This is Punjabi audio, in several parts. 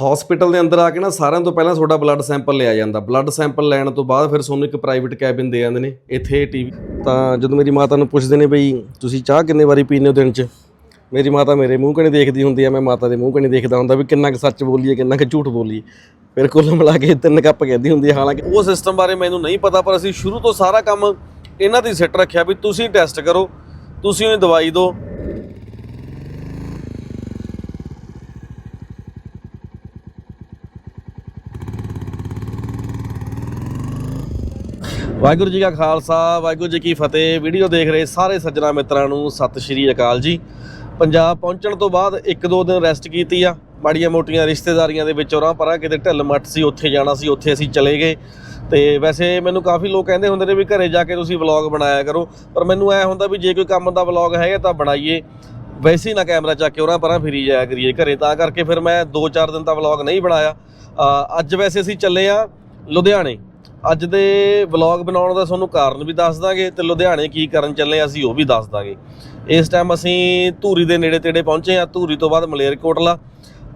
ਹਸਪੀਟਲ ਦੇ ਅੰਦਰ ਆ ਕੇ ਨਾ ਸਾਰਿਆਂ ਤੋਂ ਪਹਿਲਾਂ ਤੁਹਾਡਾ ਬਲੱਡ ਸੈਂਪਲ ਲਿਆ ਜਾਂਦਾ। ਬਲੱਡ ਸੈਂਪਲ ਲੈਣ ਤੋਂ ਬਾਅਦ ਫਿਰ ਤੁਹਾਨੂੰ ਇੱਕ ਪ੍ਰਾਈਵੇਟ ਕੈਬਿਨ ਦੇ ਜਾਂਦੇ ਨੇ, ਇੱਥੇ ਟੀਵੀ ਤਾਂ ਜਦੋਂ ਮੇਰੀ ਮਾਤਾ ਨੂੰ ਪੁੱਛਦੇ ਨੇ ਬਈ, ਤੁਸੀਂ ਚਾਹ ਕਿੰਨੇ ਵਾਰੀ ਪੀਂਦੇ ਹੋ ਦਿਨ 'ਚ? ਮੇਰੀ ਮਾਤਾ ਮੇਰੇ ਮੂੰਹ ਕਣੀ ਦੇਖਦੀ ਹੁੰਦੀ ਆ? ਮੈਂ ਮਾਤਾ ਦੇ ਮੂੰਹ ਕਣੀ ਦੇਖਦਾ ਹੁੰਦਾ ਵੀ ਕਿੰਨਾ ਕੁ ਸੱਚ ਬੋਲੀਏ, ਕਿੰਨਾ ਕੁ ਝੂਠ ਬੋਲੀਏ? ਫਿਰ ਕੁੱਲ ਮਿਲਾ ਕੇ ਤਿੰਨ ਕੱਪ ਕਹਿੰਦੀ ਹੁੰਦੀ ਆ। ਹਾਲਾਂਕਿ ਉਹ ਸਿਸਟਮ ਬਾਰੇ ਮੈਨੂੰ ਨਹੀਂ ਪਤਾ, ਪਰ ਅਸੀਂ ਸ਼ੁਰੂ ਤੋਂ ਸਾਰਾ ਕੰਮ ਇਹਨਾਂ ਦੀ ਸਿੱਟ ਰੱਖਿਆ ਵੀ ਤੁਸੀਂ ਟੈਸਟ ਕਰੋ, ਤੁਸੀਂ ਉਹਨੂੰ ਦਵਾਈ ਦਿਓ। ਵਾਹਿਗੁਰੂ ਜੀ ਕਾ ਖਾਲਸਾ, ਵਾਹਿਗੁਰੂ ਜੀ ਕੀ ਫਤਿਹ। ਵੀਡੀਓ ਦੇਖ ਰਹੇ ਸਾਰੇ ਸੱਜਣਾ ਮਿੱਤਰਾਂ ਨੂੰ ਸਤਿ ਸ਼੍ਰੀ ਅਕਾਲ ਜੀ। ਪੰਜਾਬ ਪਹੁੰਚਣ ਤੋਂ ਬਾਅਦ ਇੱਕ ਦੋ ਦਿਨ ਰੈਸਟ ਕੀਤੀ ਆ। ਮਾੜੀਆਂ ਮੋਟੀਆਂ ਰਿਸ਼ਤੇਦਾਰੀਆਂ ਦੇ ਵਿੱਚ ਔਰਾਂ ਪਰਾਂ ਕਿਤੇ ਢਿੱਲ ਮੱਠ ਸੀ, ਉੱਥੇ ਜਾਣਾ ਸੀ, ਉੱਥੇ ਅਸੀਂ ਚਲੇ ਗਏ। ਤੇ ਵੈਸੇ ਮੈਨੂੰ ਕਾਫੀ ਲੋਕ ਕਹਿੰਦੇ ਹੁੰਦੇ ਨੇ ਵੀ ਘਰੇ ਜਾ ਕੇ ਤੁਸੀਂ ਵਲੌਗ ਬਣਾਇਆ ਕਰੋ। ਪਰ ਮੈਨੂੰ ਐ ਹੁੰਦਾ ਵੀ ਜੇ ਕੋਈ ਕੰਮ ਦਾ ਵਲੌਗ ਹੈਗਾ ਤਾਂ ਬਣਾਈਏ। ਵੈਸੇ ਨਾ ਕੈਮਰਾ ਚੱਕ ਕੇ ਉਹਨਾਂ ਪਰਾਂ ਫਿਰੀ ਜਾਇਆ ਕਰੀਏ ਘਰੇ। ਤਾਂ ਕਰਕੇ ਫਿਰ ਮੈਂ 2-4 ਦਿਨ ਦਾ ਵਲੌਗ ਨਹੀਂ ਬਣਾਇਆ। ਅੱਜ ਵੈਸੇ ਅਸੀਂ ਚੱਲੇ ਆ ਲੁਧਿਆਣੇ। ਅੱਜ ਦੇ ਵਲੌਗ ਬਣਾਉਣ ਦਾ ਤੁਹਾਨੂੰ ਕਾਰਨ ਵੀ ਦੱਸ ਦਾਂਗੇ ਤੇ ਲੁਧਿਆਣੇ ਕੀ ਕਰਨ ਚੱਲੇ ਅਸੀਂ ਉਹ ਵੀ ਦੱਸ ਦਾਂਗੇ। ਇਸ ਟਾਈਮ ਅਸੀਂ ਧੂਰੀ ਦੇ ਨੇੜੇ ਤੇੜੇ ਪਹੁੰਚੇ ਆ, ਧੂਰੀ ਤੋਂ ਬਾਅਦ ਮਲੇਰਕੋਟਲਾ,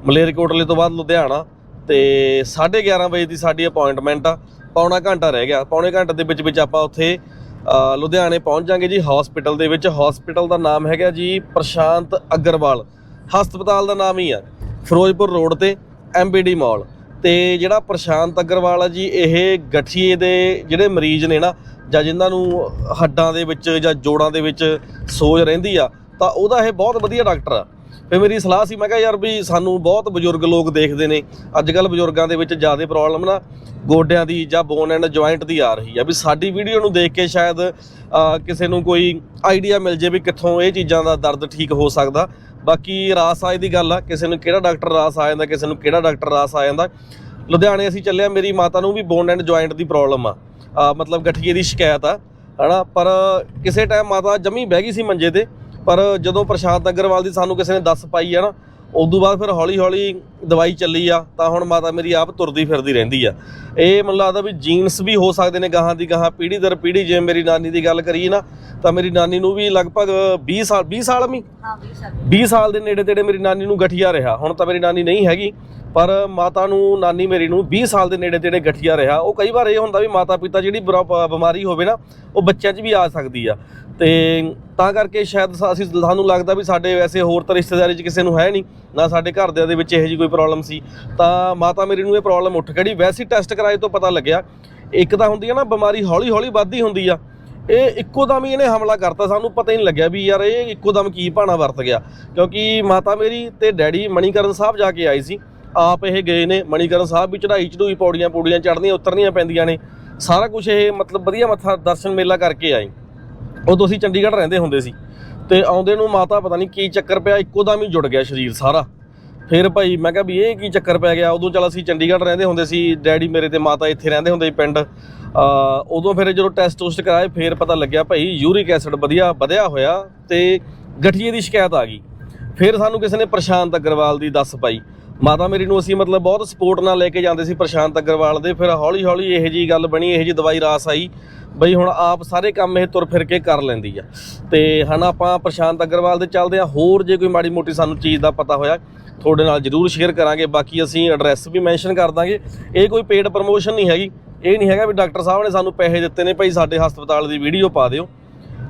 ਮਲੇਰਕੋਟਲੇ ਤੋਂ ਬਾਅਦ ਲੁਧਿਆਣਾ ਤੇ 11:30 ਵਜੇ ਦੀ ਸਾਡੀ ਅਪਾਇੰਟਮੈਂਟ ਆ, ਪੌਣਾ ਘੰਟਾ ਰਹਿ ਗਿਆ। ਪੌਣੇ ਘੰਟੇ ਦੇ ਵਿੱਚ ਵਿੱਚ ਆਪਾਂ ਉੱਥੇ ਲੁਧਿਆਣੇ ਪਹੁੰਚ ਜਾਾਂਗੇ ਜੀ ਹਸਪੀਟਲ ਦੇ ਵਿੱਚ। ਹਸਪੀਟਲ ਦਾ ਨਾਮ ਹੈਗਾ ਜੀ ਪ੍ਰਸ਼ਾਂਤ ਅਗਰਵਾਲ। ਹਸਪਤਾਲ ਦਾ ਨਾਮ ਹੀ ਆ, ਫਿਰੋਜ਼ਪੁਰ ਰੋਡ ਤੇ ਐਮਬੀਡੀ ਮਾਲ ਤੇ ਜਿਹੜਾ ਪ੍ਰਸ਼ਾਂਤ ਅਗਰਵਾਲ ਆ ਜੀ, ਇਹ ਗਠੀਏ ਦੇ ਜਿਹੜੇ ਮਰੀਜ਼ ਨੇ ਨਾ, ਜਾਂ ਜਿਨ੍ਹਾਂ ਨੂੰ ਹੱਡਾਂ ਦੇ ਵਿੱਚ ਜਾਂ ਜੋੜਾਂ ਦੇ ਵਿੱਚ ਸੋਜ ਰਹਿੰਦੀ ਆ, ਤਾਂ ਉਹਦਾ ਇਹ ਬਹੁਤ ਵਧੀਆ ਡਾਕਟਰ ਆ। ਫੇ ਮੇਰੀ ਸਲਾਹ ਸੀ, ਮੈਂ ਕਿਹਾ ਯਾਰ ਵੀ ਸਾਨੂੰ ਬਹੁਤ ਬਜ਼ੁਰਗ ਲੋਕ ਦੇਖਦੇ ਨੇ ਅੱਜ ਕੱਲ ਬਜ਼ੁਰਗਾਂ ਦੇ ਵਿੱਚ ਜ਼ਿਆਦਾ ਪ੍ਰੋਬਲਮ ਨਾ ਗੋਡਿਆਂ ਦੀ ਜਾਂ ਬੋਨ ਐਂਡ ਜੁਆਇੰਟ ਦੀ ਆ ਰਹੀ ਆ। ਵੀ ਸਾਡੀ ਵੀਡੀਓ ਨੂੰ ਦੇਖ ਕੇ ਸ਼ਾਇਦ ਕਿਸੇ ਨੂੰ ਕੋਈ ਆਈਡੀਆ ਮਿਲ ਜੇ ਵੀ ਕਿੱਥੋਂ ਇਹ ਚੀਜ਼ਾਂ ਦਾ ਦਰਦ ਠੀਕ ਹੋ ਸਕਦਾ ਬਾਕੀ ਰਾਸ ਆਏ ਦੀ ਗੱਲ ਆ, ਕਿਸੇ ਨੂੰ ਕਿਹੜਾ ਡਾਕਟਰ ਰਾਸ ਆ ਜਾਂਦਾ, ਕਿਸੇ ਨੂੰ ਕਿਹੜਾ ਡਾਕਟਰ ਰਾਸ ਆ ਜਾਂਦਾ। ਲੁਧਿਆਣੇ ਅਸੀਂ ਚੱਲੇ ਆ, ਮੇਰੀ ਮਾਤਾ ਨੂੰ ਵੀ ਬੋਨ ਐਂਡ ਜੁਆਇੰਟ ਦੀ ਪ੍ਰੋਬਲਮ ਆ। ਮਤਲਬ ਗਠੀਏ ਦੀ ਸ਼ਿਕਾਇਤ ਆ, ਹਨਾ? ਪਰ ਕਿਸੇ ਟਾਈਮ ਮਾਤਾ ਜਮੀ ਬਹਿ ਗਈ ਸੀ ਮੰਜੇ ਤੇ, ਪਰ ਜਦੋਂ ਪ੍ਰਸ਼ਾਂਤ ਅਗਰਵਾਲ ਦੀ ਸਾਨੂੰ ਕਿਸੇ ਨੇ ਦੱਸ ਪਾਈ ਹੈ ਨਾ ਉਦੋਂ ਬਾਅਦ ਫਿਰ ਹੌਲੀ ਹੌਲੀ ਦਵਾਈ ਚੱਲੀ ਆ ਤਾਂ ਹੁਣ ਮਾਤਾ ਮੇਰੀ ਆਪ ਤੁਰਦੀ ਫਿਰਦੀ ਰਹਿੰਦੀ ਆ। ਇਹ ਮੈਨੂੰ ਲੱਗਦਾ ਵੀ ਜੀਨਸ ਵੀ ਹੋ ਸਕਦੇ ਨੇ ਗਾਹਾਂ ਦੀ ਗਾਹਾਂ ਪੀੜ੍ਹੀ ਦਰ ਪੀੜ੍ਹੀ ਜਿਵੇਂ ਮੇਰੀ ਨਾਨੀ ਦੀ ਗੱਲ ਕਰੀਏ ਨਾ ਤਾਂ ਮੇਰੀ ਨਾਨੀ ਨੂੰ ਵੀ ਲਗਭਗ 20 ਸਾਲ 20 ਸਾਲ ਮੀ ਹਾਂ 20 ਸਾਲ। 20 ਸਾਲ ਦੇ ਨੇੜੇ ਤੇੜੇ ਮੇਰੀ ਨਾਨੀ ਨੂੰ ਗਠੀਆ ਰਿਹਾ। ਹੁਣ ਤਾਂ ਮੇਰੀ ਨਾਨੀ ਨਹੀਂ ਹੈਗੀ ਪਰ ਮਾਤਾ ਨੂੰ ਨਾਨੀ ਮੇਰੀ ਨੂੰ 20 ਸਾਲ ਦੇ ਨੇੜੇ ਤੇੜੇ ਗਠੀਆ ਰਿਹਾ। ਉਹ ਕਈ ਵਾਰ ਇਹ ਹੁੰਦਾ ਵੀ ਮਾਤਾ ਪਿਤਾ ਜਿਹੜੀ ਬਿਮਾਰੀ ਹੋਵੇ ਨਾ ਉਹ ਬੱਚਿਆਂ 'ਚ ਵੀ ਆ ਸਕਦੀ ਆ। ਤੇ ਤਾਂ ਕਰਕੇ ਸ਼ਾਇਦ ਅਸੀਂ ਸਾਨੂੰ ਲੱਗਦਾ ਵੀ ਸਾਡੇ ਵੈਸੇ ਹੋਰ ਤਾਂ ਰਿਸ਼ਤੇਦਾਰੀ 'ਚ ਕਿਸੇ ਨੂੰ ਹੈ ਨਹੀਂ, ਨਾ ਸਾਡੇ ਘਰਦਿਆਂ ਦੇ ਵਿੱਚ ਇਹੋ ਜਿਹੀ ਕੋਈ ਪ੍ਰੋਬਲਮ ਸੀ। ਤਾਂ ਮਾਤਾ ਮੇਰੀ ਨੂੰ ਇਹ ਪ੍ਰੋਬਲਮ ਉੱਠ ਖੜੀ। ਵੈਸੇ ਟੈਸਟ ਕਰਾਏ ਤੋਂ ਪਤਾ ਲੱਗਿਆ, ਇੱਕ ਤਾਂ ਹੁੰਦੀ ਹੈ ਨਾ, ਬਿਮਾਰੀ ਹੌਲੀ ਹੌਲੀ ਵੱਧਦੀ ਹੁੰਦੀ ਆ। ਇਹ ਇੱਕੋ ਦਮ ਹੀ ਇਹਨੇ ਹਮਲਾ ਕਰਤਾ। ਸਾਨੂੰ ਪਤਾ ਹੀ ਨਹੀਂ ਲੱਗਿਆ ਵੀ ਯਾਰ ਇਹ ਇੱਕੋ ਦਮ ਕੀ ਭਾਣਾ ਵਰਤ ਗਿਆ। ਕਿਉਂਕਿ ਮਾਤਾ ਮੇਰੀ ਤੇ ਡੈਡੀ ਮਣੀਕਰਨ ਸਾਹਿਬ ਜਾ ਕੇ ਆਏ ਸੀ। ਆਪ ਇਹ ਗਏ ਨੇ ਮਣੀਕਰਨ ਸਾਹਿਬ ਵੀ ਚੜਾਈ ਚੜੂਈ ਪੌੜੀਆਂ ਪੌੜੀਆਂ ਚੜ੍ਹਨੀਆਂ, ਉਤਰਨੀਆਂ ਪੈਂਦੀਆਂ ਨੇ। ਸਾਰਾ ਕੁਝ ਇਹ ਮਤਲਬ ਵਧੀਆ ਮੱਥਾ ਦਰਸ਼ਨ ਮੇਲਾ ਕਰਕੇ ਆਏ। ਉਦੋਂ ਅਸੀਂ ਚੰਡੀਗੜ੍ਹ ਰਹਿੰਦੇ ਹੁੰਦੇ ਸੀ ਤੇ ਆਉਂਦੇ ਨੂੰ ਮਾਤਾ ਪਤਾ ਨਹੀਂ ਕੀ ਚੱਕਰ ਪਿਆ, ਇੱਕੋ ਦਮ ਹੀ ਜੁੜ ਗਿਆ ਸਰੀਰ ਸਾਰਾ। ਫਿਰ ਭਾਈ ਮੈਂ ਕਿਹਾ ਵੀ ਇਹ ਕੀ ਚੱਕਰ ਪੈ ਗਿਆ? ਉਦੋਂ ਚਲ ਅਸੀਂ ਚੰਡੀਗੜ੍ਹ ਰਹਿੰਦੇ ਹੁੰਦੇ ਸੀ, ਡੈਡੀ ਮੇਰੇ ਤੇ ਮਾਤਾ ਇੱਥੇ ਰਹਿੰਦੇ ਹੁੰਦੇ ਸੀ ਪਿੰਡ। ਉਦੋਂ ਫਿਰ ਜਦੋਂ ਟੈਸਟ ਟੂਸਟ ਕਰਾਏ, ਫਿਰ ਪਤਾ ਲੱਗਿਆ ਭਾਈ ਯੂਰਿਕ ਐਸਿਡ ਵਧੀਆ ਵਧਿਆ ਹੋਇਆ ਤੇ ਗਠੀਏ ਦੀ ਸ਼ਿਕਾਇਤ ਆ ਗਈ। ਫਿਰ ਸਾਨੂੰ ਕਿਸੇ ਨੇ ਪ੍ਰਸ਼ਾਂਤ ਅਗਰਵਾਲ ਦੀ ਦੱਸ ਪਾਈ। ਮਾਤਾ ਮੇਰੀ ਨੂੰ ਅਸੀਂ ਮਤਲਬ ਬਹੁਤ ਸਪੋਰਟ ਨਾਲ ਲੈ ਕੇ ਜਾਂਦੇ ਸੀ ਪ੍ਰਸ਼ਾਂਤ ਅਗਰਵਾਲ ਦੇ, ਫਿਰ ਹੌਲੀ ਹੌਲੀ ਇਹੋ ਜੀ ਗੱਲ ਬਣੀ, ਇਹੋ ਜੀ ਦਵਾਈ ਰਾਸ ਆਈ, ਬਈ ਹੁਣ ਆਪ ਸਾਰੇ ਕੰਮ ਇਹ ਤੁਰ ਫਿਰ ਕੇ ਕਰ ਲੈਂਦੀ ਆ। ਤੇ ਹਨ ਆਪਾਂ ਪ੍ਰਸ਼ਾਂਤ ਅਗਰਵਾਲ ਦੇ ਚੱਲਦੇ ਆ, ਹੋਰ ਜੇ ਕੋਈ ਮਾੜੀ ਮੋਟੀ ਸਾਨੂੰ ਚੀਜ਼ ਦਾ ਪਤਾ ਹੋਇਆ, ਤੁਹਾਡੇ ਨਾਲ ਜਰੂਰ ਸ਼ੇਅਰ ਕਰਾਂਗੇ, ਬਾਕੀ ਅਸੀਂ ਐਡਰੈਸ ਵੀ ਮੈਂਸ਼ਨ ਕਰ ਦਾਂਗੇ। ਇਹ ਕੋਈ ਪੇਡ ਪ੍ਰਮੋਸ਼ਨ ਨਹੀਂ ਹੈਗੀ, ਇਹ ਨਹੀਂ ਹੈਗਾ ਵੀ ਡਾਕਟਰ ਸਾਹਿਬ ਨੇ ਸਾਨੂੰ ਪੈਸੇ ਦਿੱਤੇ ਨੇ, ਭਾਈ ਸਾਡੇ ਹਸਪਤਾਲ ਦੀ ਵੀਡੀਓ ਪਾ ਦਿਓ।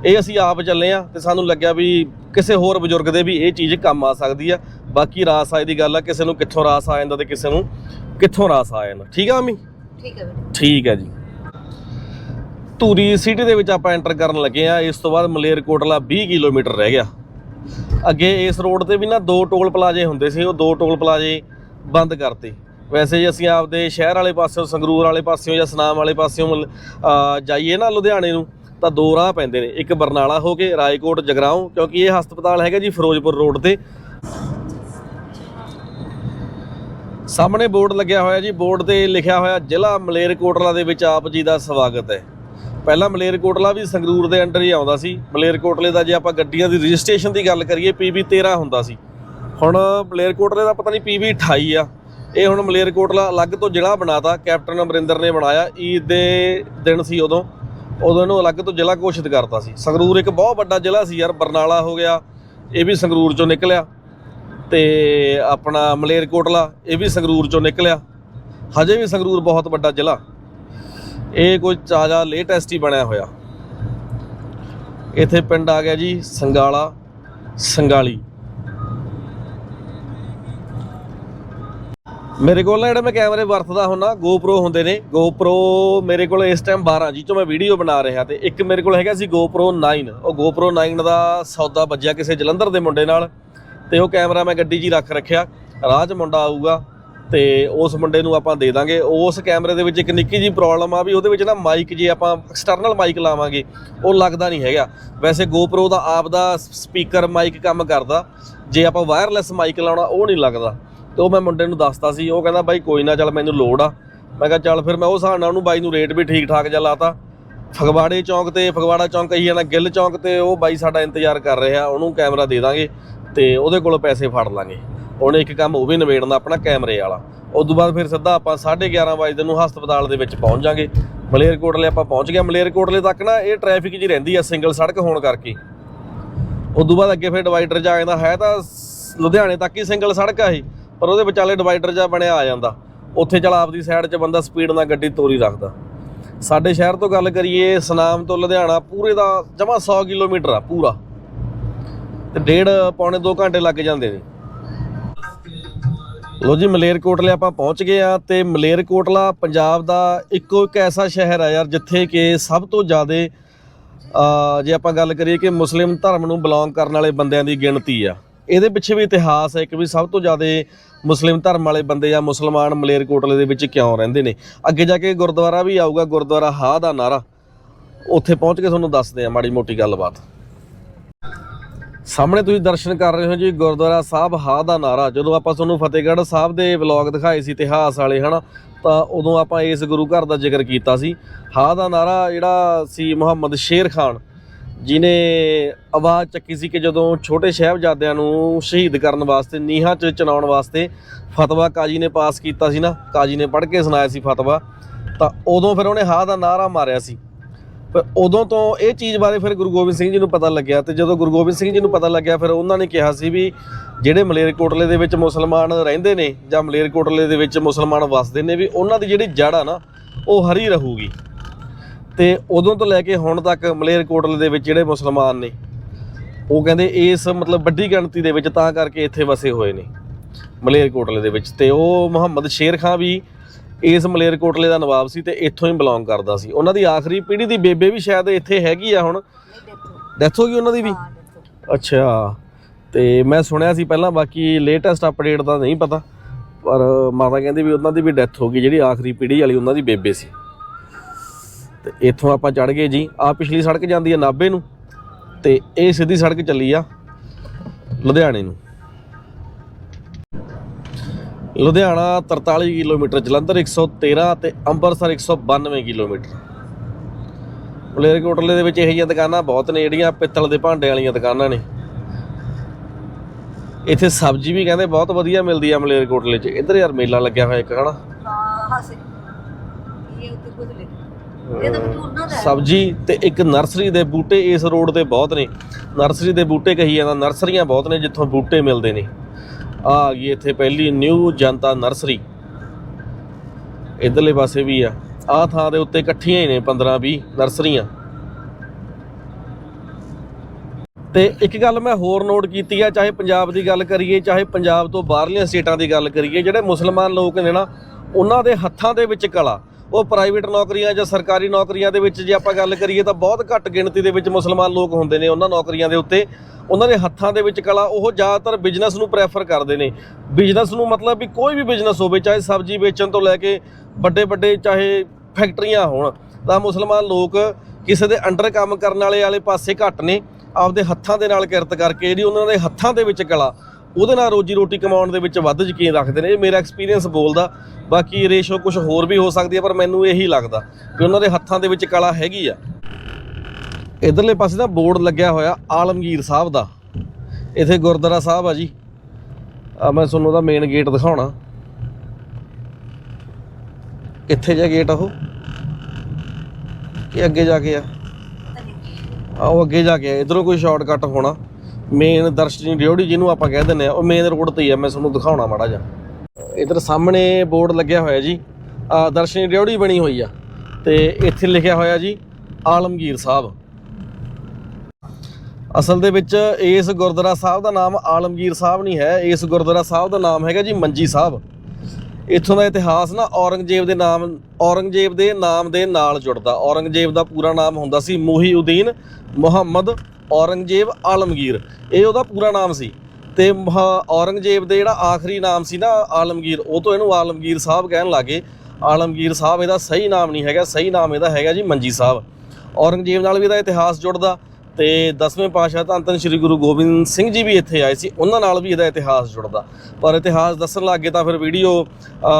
ਇਹ ਅਸੀਂ ਆਪ ਚੱਲੇ ਆ ਤੇ ਸਾਨੂੰ ਲੱਗਿਆ ਵੀ ਕਿਸੇ ਹੋਰ ਬਜ਼ੁਰਗ ਦੇ ਵੀ ਇਹ ਚੀਜ਼ ਕੰਮ ਆ ਸਕਦੀ ਆ। ਬਾਕੀ ਰਾਸ ਆਏ ਦੀ ਗੱਲ ਆ ਕਿਸੇ ਨੂੰ ਕਿੱਥੋਂ ਰਾਸ ਆ ਜਾਂਦਾ ਤੇ ਕਿਸੇ ਨੂੰ ਕਿੱਥੋਂ ਰਾਸ ਆ ਜਾਂਦਾ। ਠੀਕ ਆ ਅਮੀ ਠੀਕ ਹੈ ਬੇਟਾ ਠੀਕ ਹੈ ਜੀ। ਧੂਰੀ ਸਿਟੀ ਦੇ ਵਿੱਚ ਆਪਾਂ ਐਂਟਰ ਕਰਨ ਲੱਗੇ ਆ। ਇਸ ਤੋਂ ਬਾਅਦ ਮਲੇਰਕੋਟਲਾ 20 ਕਿਲੋਮੀਟਰ ਰਹਿ ਗਿਆ। ਅੱਗੇ ਇਸ ਰੋਡ ਤੇ ਵੀ ਨਾ ਦੋ ਟੋਲ ਪਲਾਜ਼ੇ ਹੁੰਦੇ ਸੀ ਉਹ ਦੋ ਟੋਲ ਪਲਾਜ਼ੇ ਬੰਦ ਕਰਤੇ। ਵੈਸੇ ਜੇ ਅਸੀਂ ਆਪਦੇ ਸ਼ਹਿਰ ਵਾਲੇ ਪਾਸਿਓਂ ਸੰਗਰੂਰ ਵਾਲੇ ਪਾਸਿਓਂ ਜਾਂ ਸਨਾਮ ਵਾਲੇ ਪਾਸਿਓਂ ਜਾਈਏ ਨਾ ਲੁਧਿਆਣੇ ਨੂੰ ਤਾਂ ਦੋ ਰਾਹ ਪੈਂਦੇ ਨੇ, ਇੱਕ ਬਰਨਾਲਾ ਹੋ ਕੇ ਰਾਏਕੋਟ ਜਗਰਾਉਂ, ਕਿਉਂਕਿ ਇਹ ਹਸਪਤਾਲ ਹੈਗਾ ਜੀ ਫਿਰੋਜ਼ਪੁਰ ਰੋਡ ਤੇ। ਸਾਹਮਣੇ ਬੋਰਡ ਲੱਗਿਆ ਹੋਇਆ ਜੀ, ਬੋਰਡ ਤੇ ਲਿਖਿਆ ਹੋਇਆ, ਜ਼ਿਲ੍ਹਾ ਮਲੇਰਕੋਟਲਾ ਦੇ ਵਿੱਚ ਆਪ ਜੀ ਦਾ ਸਵਾਗਤ ਹੈ। ਪਹਿਲਾਂ ਮਲੇਰਕੋਟਲਾ ਵੀ ਸੰਗਰੂਰ ਦੇ ਅੰਡਰ ਹੀ ਆਉਂਦਾ ਸੀ, ਮਲੇਰਕੋਟਲੇ ਦਾ ਜੇ ਆਪਾਂ ਗੱਡੀਆਂ ਦੀ ਰਜਿਸਟ੍ਰੇਸ਼ਨ ਦੀ ਗੱਲ ਕਰੀਏ ਪੀਬੀ 13 ਹੁੰਦਾ ਸੀ। ਹੁਣ ਮਲੇਰਕੋਟਲੇ ਦਾ ਪਤਾ ਨਹੀਂ ਪੀਬੀ 28 ਆ, ਇਹ ਹੁਣ ਮਲੇਰਕੋਟਲਾ ਅਲੱਗ ਤੋਂ ਜ਼ਿਲ੍ਹਾ ਬਣਾਤਾ, ਕੈਪਟਨ ਅਮਰਿੰਦਰ ਨੇ ਬਣਾਇਆ, ਈਦ ਦੇ ਦਿਨ ਸੀ ਉਦੋਂ। ਉਦੋਂ ਇਹਨੂੰ ਅਲੱਗ ਤੋਂ ਜ਼ਿਲ੍ਹਾ ਘੋਸ਼ਿਤ ਕਰਤਾ ਸੀ। ਸੰਗਰੂਰ ਇੱਕ ਬਹੁਤ ਵੱਡਾ ਜ਼ਿਲ੍ਹਾ ਸੀ ਯਾਰ, ਬਰਨਾਲਾ ਹੋ ਗਿਆ, ਇਹ ਵੀ ਸੰਗਰੂਰ ਚੋਂ ਨਿਕਲਿਆ ਤੇ ਆਪਣਾ ਮਲੇਰਕੋਟਲਾ, ਇਹ ਵੀ ਸੰਗਰੂਰ ਚੋਂ ਨਿਕਲਿਆ। ਹਜੇ ਵੀ ਸੰਗਰੂਰ ਬਹੁਤ ਵੱਡਾ ਜ਼ਿਲ੍ਹਾ। ਇਹ ਕੋਈ ਤਾਜ਼ਾ ਲੇਟੈਸਟ ਹੀ ਬਣਿਆ ਹੋਇਆ। ਇੱਥੇ ਪਿੰਡ ਆ ਗਿਆ ਜੀ ਸੰਗਾਲਾ, ਸੰਗਾਲੀ। ਮੇਰੇ ਕੋਲ ਨਾ ਜਿਹੜੇ ਮੈਂ ਕੈਮਰੇ ਵਰਤਦਾ ਹੁੰਨਾ GoPro ਹੁੰਦੇ ਨੇ। GoPro ਮੇਰੇ ਕੋਲ ਇਸ ਟਾਈਮ 12 ਜੀ ਤੋਂ ਮੈਂ ਵੀਡੀਓ ਬਣਾ ਰਿਹਾ ਤੇ ਇੱਕ ਮੇਰੇ ਕੋਲ ਹੈਗਾ ਸੀ GoPro 9 ਉਹ GoPro 9 ਦਾ ਸੌਦਾ ਵੱਜਿਆ ਕਿਸੇ ਜਲੰਧਰ ਦੇ ਮੁੰਡੇ ਨਾਲ ਤੇ ਉਹ ਕੈਮਰਾ ਮੈਂ ਗੱਡੀ 'ਚ ਹੀ ਰੱਖ ਰੱਖਿਆ। ਰਾਹ 'ਚ ਮੁੰਡਾ ਆਊਗਾ ਤੇ ਉਸ ਮੁੰਡੇ ਨੂੰ ਆਪਾਂ ਦੇ ਦਾਂਗੇ। ਉਸ ਕੈਮਰੇ ਦੇ ਵਿੱਚ ਇੱਕ ਨਿੱਕੀ ਜੀ ਪ੍ਰੋਬਲਮ ਆ ਵੀ ਉਹਦੇ ਵਿੱਚ ਨਾ ਮਾਈਕ ਜੇ ਆਪਾਂ ਐਕਸਟਰਨਲ ਮਾਈਕ ਲਾਵਾਂਗੇ, ਉਹ ਲੱਗਦਾ ਨਹੀਂ ਹੈਗਾ। ਵੈਸੇ GoPro ਦਾ ਆਪ ਦਾ ਸਪੀਕਰ ਮਾਈਕ ਕੰਮ ਕਰਦਾ। ਜੇ ਆਪਾਂ ਵਾਇਰਲੈਸ ਮਾਈਕ ਲਾਉਣਾ, ਉਹ ਨਹੀਂ ਲੱਗਦਾ। ਤੇ ਉਹ ਮੈਂ ਮੁੰਡੇ ਨੂੰ ਦੱਸਤਾ ਸੀ, ਉਹ ਕਹਿੰਦਾ ਬਾਈ ਕੋਈ ਨਾ ਚੱਲ ਮੈਨੂੰ ਲੋੜ ਆ। ਮੈਂ ਕਿਹਾ ਚੱਲ ਫਿਰ ਮੈਂ ਉਹ ਹਿਸਾਬ ਨਾਲ ਉਹਨੂੰ ਬਾਈ ਨੂੰ ਰੇਟ ਵੀ ਠੀਕ ਠਾਕ ਜਿਹਾ ਲਾਤਾ। ਫਗਵਾੜੇ ਚੌਂਕ ਤੇ, ਫਗਵਾੜਾ ਚੌਂਕ ਕਹੀ ਜਾਣਾ ਗਿੱਲ ਚੌਂਕ ਤੇ ਉਹ ਬਾਈ ਸਾਡਾ ਇੰਤਜ਼ਾਰ ਕਰ ਰਿਹਾ, ਉਹਨੂੰ ਕੈਮਰਾ ਦੇ ਦਾਂਗੇ ਤੇ ਉਹਦੇ ਕੋਲੋਂ ਪੈਸੇ ਫੜ ਲਾਂਗੇ। ਉਹਨੇ ਇੱਕ ਕੰਮ ਉਹ ਵੀ ਨਿਬੇੜਨਾ, ਆਪਣਾ ਕੈਮਰੇ ਵਾਲਾ। ਉਸ ਤੋਂ ਬਾਅਦ ਫਿਰ ਸਿੱਧਾ ਆਪਾਂ 11:30 ਵਜੇ ਨੂੰ ਹਸਪਤਾਲ ਦੇ ਵਿੱਚ ਪਹੁੰਚ ਜਾਾਂਗੇ। ਮਲੇਰਕੋਟਲੇ ਆਪਾਂ ਪਹੁੰਚ ਗਏ, ਮਲੇਰਕੋਟਲੇ ਤੱਕ ਨਾ ਇਹ ਟ੍ਰੈਫਿਕ ਜੀ ਰਹਿੰਦੀ ਆ ਸਿੰਗਲ ਸੜਕ ਹੋਣ ਕਰਕੇ। ਉਸ ਤੋਂ ਬਾਅਦ ਅੱਗੇ ਫਿਰ ਡਿਵਾਈਡਰ ਜਾ ਜਾਂਦਾ ਹੈ ਤਾਂ ਲੁਧਿਆਣੇ ਤੱਕ ਹੀ ਸਿੰਗਲ ਸੜਕ ਆ ਇਹ। ਪਰ ਉਹਦੇ ਵਿਚਾਲੇ ਡਿਵਾਈਡਰ ਜਾ ਬਣਿਆ ਆ ਜਾਂਦਾ। ਉੱਥੇ ਚਲ ਆਪਦੀ ਸਾਈਡ 'ਚ ਬੰਦਾ ਸਪੀਡ ਨਾਲ ਗੱਡੀ ਤੋਰੀ ਰੱਖਦਾ। ਸਾਡੇ ਸ਼ਹਿਰ ਤੋਂ ਗੱਲ ਕਰੀਏ, ਸਨਾਮ ਤੋਂ ਲੁਧਿਆਣਾ ਪੂਰੇ ਦਾ ਜਮਾ 100 ਕਿਲੋਮੀਟਰ ਆ ਪੂਰਾ। ਤੇ ਡੇਢ ਪੌਣੇ 2 ਘੰਟੇ ਲੱਗ ਜਾਂਦੇ ਨੇ। ਲੋ ਜੀ, ਮਲੇਰਕੋਟਲੇ ਆਪਾਂ ਪਹੁੰਚ ਗਏ ਆ ਤੇ ਮਲੇਰਕੋਟਲਾ ਪੰਜਾਬ ਦਾ ਇੱਕੋ ਇੱਕ ਐਸਾ ਸ਼ਹਿਰ ਆ ਯਾਰ, ਜਿੱਥੇ ਕਿ ਸਭ ਤੋਂ ਜ਼ਿਆਦਾ ਜੇ ਆਪਾਂ ਗੱਲ ਕਰੀਏ ਕਿ ਮੁਸਲਿਮ ਧਰਮ ਨੂੰ ਬਿਲੋਂਗ ਕਰਨ ਵਾਲੇ ਬੰਦਿਆਂ ਦੀ ਗਿਣਤੀ ਆ। ਇਹਦੇ ਪਿੱਛੇ ਵੀ ਇਤਿਹਾਸ ਹੈ ਕਿ ਵੀ ਸਭ ਤੋਂ ਜ਼ਿਆਦਾ ਮੁਸਲਿਮ ਧਰਮ ਵਾਲੇ ਬੰਦੇ ਜਾਂ ਮੁਸਲਮਾਨ ਮਲੇਰਕੋਟਲੇ ਦੇ ਵਿੱਚ ਕਿਉਂ ਰਹਿੰਦੇ ਨੇ? ਅੱਗੇ ਜਾ ਕੇ ਗੁਰਦੁਆਰਾ ਵੀ ਆਊਗਾ, ਗੁਰਦੁਆਰਾ ਹਾ ਦਾ ਨਾਰਾ। ਉੱਥੇ ਪਹੁੰਚ ਕੇ ਤੁਹਾਨੂੰ ਦੱਸਦੇ ਆ ਮਾੜੀ ਮੋਟੀ ਗੱਲਬਾਤ। ਸਾਹਮਣੇ ਤੁਸੀਂ ਦਰਸ਼ਨ ਕਰ ਰਹੇ ਹੋ ਜੀ, ਗੁਰਦੁਆਰਾ ਸਾਹਿਬ ਹਾ ਦਾ ਨਾਰਾ। ਜਦੋਂ ਆਪਾਂ ਤੁਹਾਨੂੰ ਫਤਿਹਗੜ੍ਹ ਸਾਹਿਬ ਦੇ ਵਲੌਗ ਦਿਖਾਏ ਸੀ ਇਤਿਹਾਸ ਵਾਲੇ, ਹਨਾ, ਤਾਂ ਉਦੋਂ ਆਪਾਂ ਇਸ ਗੁਰੂ ਘਰ ਦਾ ਜ਼ਿਕਰ ਕੀਤਾ ਸੀ। ਹਾ ਦਾ ਨਾਰਾ ਜਿਹੜਾ ਸੀ ਮੁਹੰਮਦ ਸ਼ੇਰ ਖਾਨ। ਜਿਨੇ ਆਵਾਜ਼ ਚੱਕੀ ਸੀ ਕਿ ਜਦੋਂ ਛੋਟੇ ਸਾਹਿਬਜ਼ਾਦਿਆਂ ਨੂੰ ਸ਼ਹੀਦ ਕਰਨ ਵਾਸਤੇ, ਨੀਹਾਂ 'ਚ ਚਲਾਉਣ ਵਾਸਤੇ ਫਤਵਾ ਕਾਜੀ ਨੇ ਪਾਸ ਕੀਤਾ ਸੀ ਨਾ, ਕਾਜੀ ਨੇ ਪੜ੍ਹ ਕੇ ਸੁਣਾਇਆ ਸੀ ਫਤਵਾ, ਤਾਂ ਉਦੋਂ ਫਿਰ ਉਹਨੇ ਹਾ ਦਾ ਨਾਰਾ ਮਾਰਿਆ ਸੀ। ਪਰ ਉਦੋਂ ਤੋਂ ਇਹ ਚੀਜ਼ ਬਾਰੇ ਫਿਰ ਗੁਰੂ ਗੋਬਿੰਦ ਸਿੰਘ ਜੀ ਨੂੰ ਪਤਾ ਲੱਗਿਆ ਤੇ ਜਦੋਂ ਗੁਰੂ ਗੋਬਿੰਦ ਸਿੰਘ ਜੀ ਨੂੰ ਪਤਾ ਲੱਗਿਆ, ਫਿਰ ਉਹਨਾਂ ਨੇ ਕਿਹਾ ਸੀ ਵੀ ਜਿਹੜੇ ਮਲੇਰਕੋਟਲੇ ਦੇ ਵਿੱਚ ਮੁਸਲਮਾਨ ਰਹਿੰਦੇ ਨੇ ਜਾਂ ਮਲੇਰਕੋਟਲੇ ਦੇ ਵਿੱਚ ਮੁਸਲਮਾਨ ਵਸਦੇ ਨੇ, ਵੀ ਉਹਨਾਂ ਦੀ ਜਿਹੜੀ ਜੜ ਆ ਨਾ, ਉਹ ਹਰੀ ਰਹੂਗੀ। ਤੇ ਉਦੋਂ ਤੋਂ ਲੈ ਕੇ ਹੁਣ ਤੱਕ ਮਲੇਰਕੋਟਲੇ ਦੇ ਵਿੱਚ ਜਿਹੜੇ ਮੁਸਲਮਾਨ ਨੇ ਉਹ ਕਹਿੰਦੇ ਇਸ ਮਤਲਬ ਵੱਡੀ ਗਿਣਤੀ ਦੇ ਵਿੱਚ ਤਾਂ ਕਰਕੇ ਇੱਥੇ ਵਸੇ ਹੋਏ ਨੇ ਮਲੇਰਕੋਟਲੇ ਦੇ ਵਿੱਚ। ਤੇ ਉਹ ਮੁਹੰਮਦ ਸ਼ੇਰ ਖਾਂ ਵੀ ਇਸ ਮਲੇਰਕੋਟਲੇ ਦਾ ਨਵਾਬ ਸੀ ਤੇ ਇੱਥੋਂ ਹੀ ਬਿਲੋਂਗ ਕਰਦਾ ਸੀ। ਉਹਨਾਂ ਦੀ ਆਖਰੀ ਪੀੜ੍ਹੀ ਦੀ ਬੇਬੇ ਵੀ ਸ਼ਾਇਦ ਇੱਥੇ ਹੈਗੀ ਆ ਹੁਣ। ਡੈਥ ਹੋ ਗਈ ਉਹਨਾਂ ਦੀ ਵੀ? ਅੱਛਾ ਤੇ ਮੈਂ ਸੁਣਿਆ ਸੀ ਪਹਿਲਾਂ ਬਾਕੀ ਲੇਟੈਸਟ ਅਪਡੇਟ ਦਾ ਨਹੀਂ ਪਤਾ ਪਰ ਮਾਤਾ ਕਹਿੰਦੀ ਵੀ ਉਹਨਾਂ ਦੀ ਵੀ ਡੈਥ ਹੋ ਗਈ ਜਿਹੜੀ ਆਖਰੀ ਪੀੜ੍ਹੀ ਵਾਲੀ ਉਹਨਾਂ ਦੀ ਬੇਬੇ ਸੀ। ਤੇ ਇੱਥੋਂ ਆਪਾਂ ਚੜ ਗਏ ਜੀ। ਆ ਪਿਛਲੀ ਸੜਕ ਜਾਂਦੀ ਹੈ ਨਾਬੇ ਨੂੰ ਤੇ ਇਹ ਸਿੱਧੀ ਸੜਕ ਚੱਲੀ ਆ ਲੁਧਿਆਣੇ ਨੂੰ। ਲੁਧਿਆਣਾ 43 ਕਿਲੋਮੀਟਰ, ਜਲੰਧਰ 113 ਤੇ ਅੰਮ੍ਰਿਤਸਰ 192 ਕਿਲੋਮੀਟਰ। ਮਲੇਰਕੋਟਲੇ ਦੇ ਵਿੱਚ ਇਹ ਜਿਹੀਆਂ ਦੁਕਾਨਾਂ ਬਹੁਤ ਨੇ, ਜਿਹੜੀਆਂ ਪਿੱਤਲ ਦੇ ਭਾਂਡੇ ਵਾਲੀਆਂ ਦੁਕਾਨਾਂ ਨੇ। ਇੱਥੇ ਸਬਜ਼ੀ ਵੀ ਕਹਿੰਦੇ ਬਹੁਤ ਵਧੀਆ ਮਿਲਦੀ ਆ ਮਲੇਰਕੋਟਲੇ 'ਚ। ਇੱਧਰ ਯਾਰ ਮੇਲਾ ਲੱਗਿਆ ਹੋਇਆ ਇੱਕ, ਹਨਾ? ਹਾਂ ਹਾਂ ਸੇ ਇਹ ਉੱਤੇ ਕੁਝ ਸਬਜ਼ੀ ਤੇ ਇੱਕ ਨਰਸਰੀ ਦੇ ਬੂਟੇ ਇਸ ਰੋਡ ਤੇ ਬਹੁਤ ਨੇ। ਨਰਸਰੀ ਦੇ ਬੂਟੇ ਕਹੀ ਜਾਂਦਾ, ਨਰਸਰੀਆਂ ਬਹੁਤ ਨੇ ਜਿੱਥੋਂ ਬੂਟੇ ਮਿਲਦੇ ਨੇ। ਆ ਆ ਗਈ ਇੱਥੇ ਪਹਿਲੀ ਨਿਊ ਜਨਤਾ ਨਰਸਰੀ। ਇਧਰਲੇ ਪਾਸੇ ਵੀ ਆ। ਆ ਥਾਂ ਦੇ ਉੱਤੇ ਇਕੱਠੀਆਂ ਹੀ ਨੇ 15 20 ਨਰਸਰੀਆਂ। ਤੇ ਇੱਕ ਗੱਲ ਮੈਂ ਹੋਰ ਨੋਟ ਕੀਤੀ ਆ, ਚਾਹੇ ਪੰਜਾਬ ਦੀ ਗੱਲ ਕਰੀਏ, ਚਾਹੇ ਪੰਜਾਬ ਤੋਂ ਬਾਹਰਲੀਆਂ ਸਟੇਟਾਂ ਦੀ ਗੱਲ ਕਰੀਏ, ਜਿਹੜੇ ਮੁਸਲਮਾਨ ਲੋਕ ਨੇ ਨਾ, ਉਹਨਾਂ ਦੇ ਹੱਥਾਂ ਦੇ ਵਿੱਚ ਕਲਾ। ਉਹ ਪ੍ਰਾਈਵੇਟ ਨੌਕਰੀਆਂ ਜਾਂ ਸਰਕਾਰੀ ਨੌਕਰੀਆਂ ਦੇ ਵਿੱਚ ਜੇ ਆਪਾਂ ਗੱਲ ਕਰੀਏ ਤਾਂ ਬਹੁਤ ਘੱਟ ਗਿਣਤੀ ਦੇ ਵਿੱਚ ਮੁਸਲਮਾਨ ਲੋਕ ਹੁੰਦੇ ਨੇ ਉਹਨਾਂ ਨੌਕਰੀਆਂ ਦੇ ਉੱਤੇ। ਉਹਨਾਂ ਦੇ ਹੱਥਾਂ ਦੇ ਵਿੱਚ ਕਲਾ ਉਹ ਜ਼ਿਆਦਾਤਰ ਬਿਜ਼ਨਸ ਨੂੰ ਪ੍ਰੈਫਰ ਕਰਦੇ ਨੇ। ਬਿਜ਼ਨਸ ਨੂੰ ਮਤਲਬ ਵੀ ਕੋਈ ਵੀ ਬਿਜ਼ਨਸ ਹੋਵੇ, ਚਾਹੇ ਸਬਜ਼ੀ ਵੇਚਣ ਤੋਂ ਲੈ ਕੇ ਵੱਡੇ ਵੱਡੇ ਚਾਹੇ ਫੈਕਟਰੀਆਂ ਹੋਣ, ਤਾਂ ਮੁਸਲਮਾਨ ਲੋਕ ਕਿਸੇ ਦੇ ਅੰਡਰ ਕੰਮ ਕਰਨ ਵਾਲੇ ਵਾਲੇ ਪਾਸੇ ਘੱਟ ਨੇ। ਆਪਦੇ ਹੱਥਾਂ ਦੇ ਨਾਲ ਕਿਰਤ ਕਰਕੇ ਜਿਹੜੀ ਉਹਨਾਂ ਦੇ ਹੱਥਾਂ ਦੇ ਵਿੱਚ ਕਲਾ ਉਹਦੇ ਨਾਲ ਰੋਜੀ ਰੋਟੀ ਕਮਾਉਣ ਦੇ ਵਿੱਚ ਵੱਧ ਯਕੀਨ ਰੱਖਦੇ ਨੇ। ਇਹ ਮੇਰਾ ਐਕਸਪੀਰੀਅੰਸ ਬੋਲਦਾ। ਬਾਕੀ ਰੇਸ਼ੋ ਕੁਝ ਹੋਰ ਵੀ ਹੋ ਸਕਦੀ ਹੈ, ਪਰ ਮੈਨੂੰ ਇਹੀ ਲੱਗਦਾ ਕਿ ਉਹਨਾਂ ਦੇ ਹੱਥਾਂ ਦੇ ਵਿੱਚ ਕਲਾ ਹੈਗੀ ਆ। ਇਧਰਲੇ ਪਾਸੇ ਦਾ ਬੋਰਡ ਲੱਗਿਆ ਹੋਇਆ, ਆਲਮਗੀਰ ਸਾਹਿਬ ਦਾ। ਇੱਥੇ ਗੁਰਦੁਆਰਾ ਸਾਹਿਬ ਆ ਜੀ। ਆ ਮੈਂ ਤੁਹਾਨੂੰ ਉਹਦਾ ਮੇਨ ਗੇਟ ਦਿਖਾਉਣਾ। ਕਿੱਥੇ ਜਾ ਗੇਟ ਉਹ? ਕਿ ਅੱਗੇ ਜਾ ਕੇ ਆ? ਆ ਉਹ ਅੱਗੇ ਜਾ ਕੇ ਆ। ਇਧਰੋਂ ਕੋਈ ਸ਼ਾਰਟਕਟ ਹੋਣਾ। ਮੇਨ ਦਰਸ਼ਨੀ ਡਿਓੜੀ ਜਿਹਨੂੰ ਆਪਾਂ ਕਹਿ ਦਿੰਦੇ ਆ ਉਹ ਮੇਨ ਰੋਡ ਤੇ ਹੀ ਆ, ਮੈਂ ਤੁਹਾਨੂੰ ਦਿਖਾਉਣਾ ਮਾੜਾ ਜਿਹਾ। ਇਧਰ ਸਾਹਮਣੇ ਬੋਰਡ ਲੱਗਿਆ ਹੋਇਆ ਜੀ। ਦਰਸ਼ਨੀ ਡਿਓੜੀ ਬਣੀ ਹੋਈ ਆ। ਤੇ ਇੱਥੇ ਲਿਖਿਆ ਹੋਇਆ ਜੀ, ਆਲਮਗੀਰ ਸਾਹਿਬ। ਅਸਲ ਦੇ ਵਿੱਚ ਇਸ ਗੁਰਦੁਆਰਾ ਸਾਹਿਬ ਦਾ ਨਾਮ ਆਲਮਗੀਰ ਸਾਹਿਬ ਨਹੀਂ ਹੈ। ਇਸ ਗੁਰਦੁਆਰਾ ਸਾਹਿਬ ਦਾ ਨਾਮ ਹੈਗਾ ਜੀ ਮੰਜੀ ਸਾਹਿਬ। ਇੱਥੋਂ ਦਾ ਇਤਿਹਾਸ ਨਾ ਔਰੰਗਜ਼ੇਬ ਦੇ ਨਾਮ, ਔਰੰਗਜ਼ੇਬ ਦੇ ਨਾਮ ਦੇ ਨਾਲ ਜੁੜਦਾ। ਔਰੰਗਜ਼ੇਬ ਦਾ ਪੂਰਾ ਨਾਮ ਹੁੰਦਾ ਸੀ ਮੁਹੀਉਦੀਨ ਮੁਹੰਮਦ ਔਰੰਗਜ਼ੇਬ ਆਲਮਗੀਰ। ਇਹ ਉਹਦਾ ਪੂਰਾ ਨਾਮ ਸੀ। ਤੇ ਮਹਾ- ਔਰੰਗਜ਼ੇਬ ਦੇ ਜਿਹੜਾ ਆਖਰੀ ਨਾਮ ਸੀ ਨਾ ਆਲਮਗੀਰ, ਉਹ ਤੋਂ ਇਹਨੂੰ ਆਲਮਗੀਰ ਸਾਹਿਬ ਕਹਿਣ ਲੱਗੇ। ਆਲਮਗੀਰ ਸਾਹਿਬ ਇਹਦਾ ਸਹੀ ਨਾਮ ਨਹੀਂ ਹੈਗਾ, ਸਹੀ ਨਾਮ ਇਹਦਾ ਹੈਗਾ ਜੀ ਮੰਜੀ ਸਾਹਿਬ। ਔਰੰਗਜ਼ੇਬ ਨਾਲ ਵੀ ਇਹਦਾ ਇਤਿਹਾਸ ਜੁੜਦਾ। ਤੇ 10ਵੇਂ ਪਾਤਸ਼ਾਹ ਧੰਨ ਧੰਨ ਸ੍ਰੀ ਗੁਰੂ ਗੋਬਿੰਦ ਸਿੰਘ ਜੀ ਵੀ ਇੱਥੇ ਆਏ ਸੀ, ਉਹਨਾਂ ਨਾਲ ਵੀ ਇਹਦਾ ਇਤਿਹਾਸ ਜੁੜਦਾ। ਪਰ ਇਤਿਹਾਸ ਦੱਸਣ ਲੱਗੇ ਤਾਂ ਫਿਰ ਵੀਡੀਓ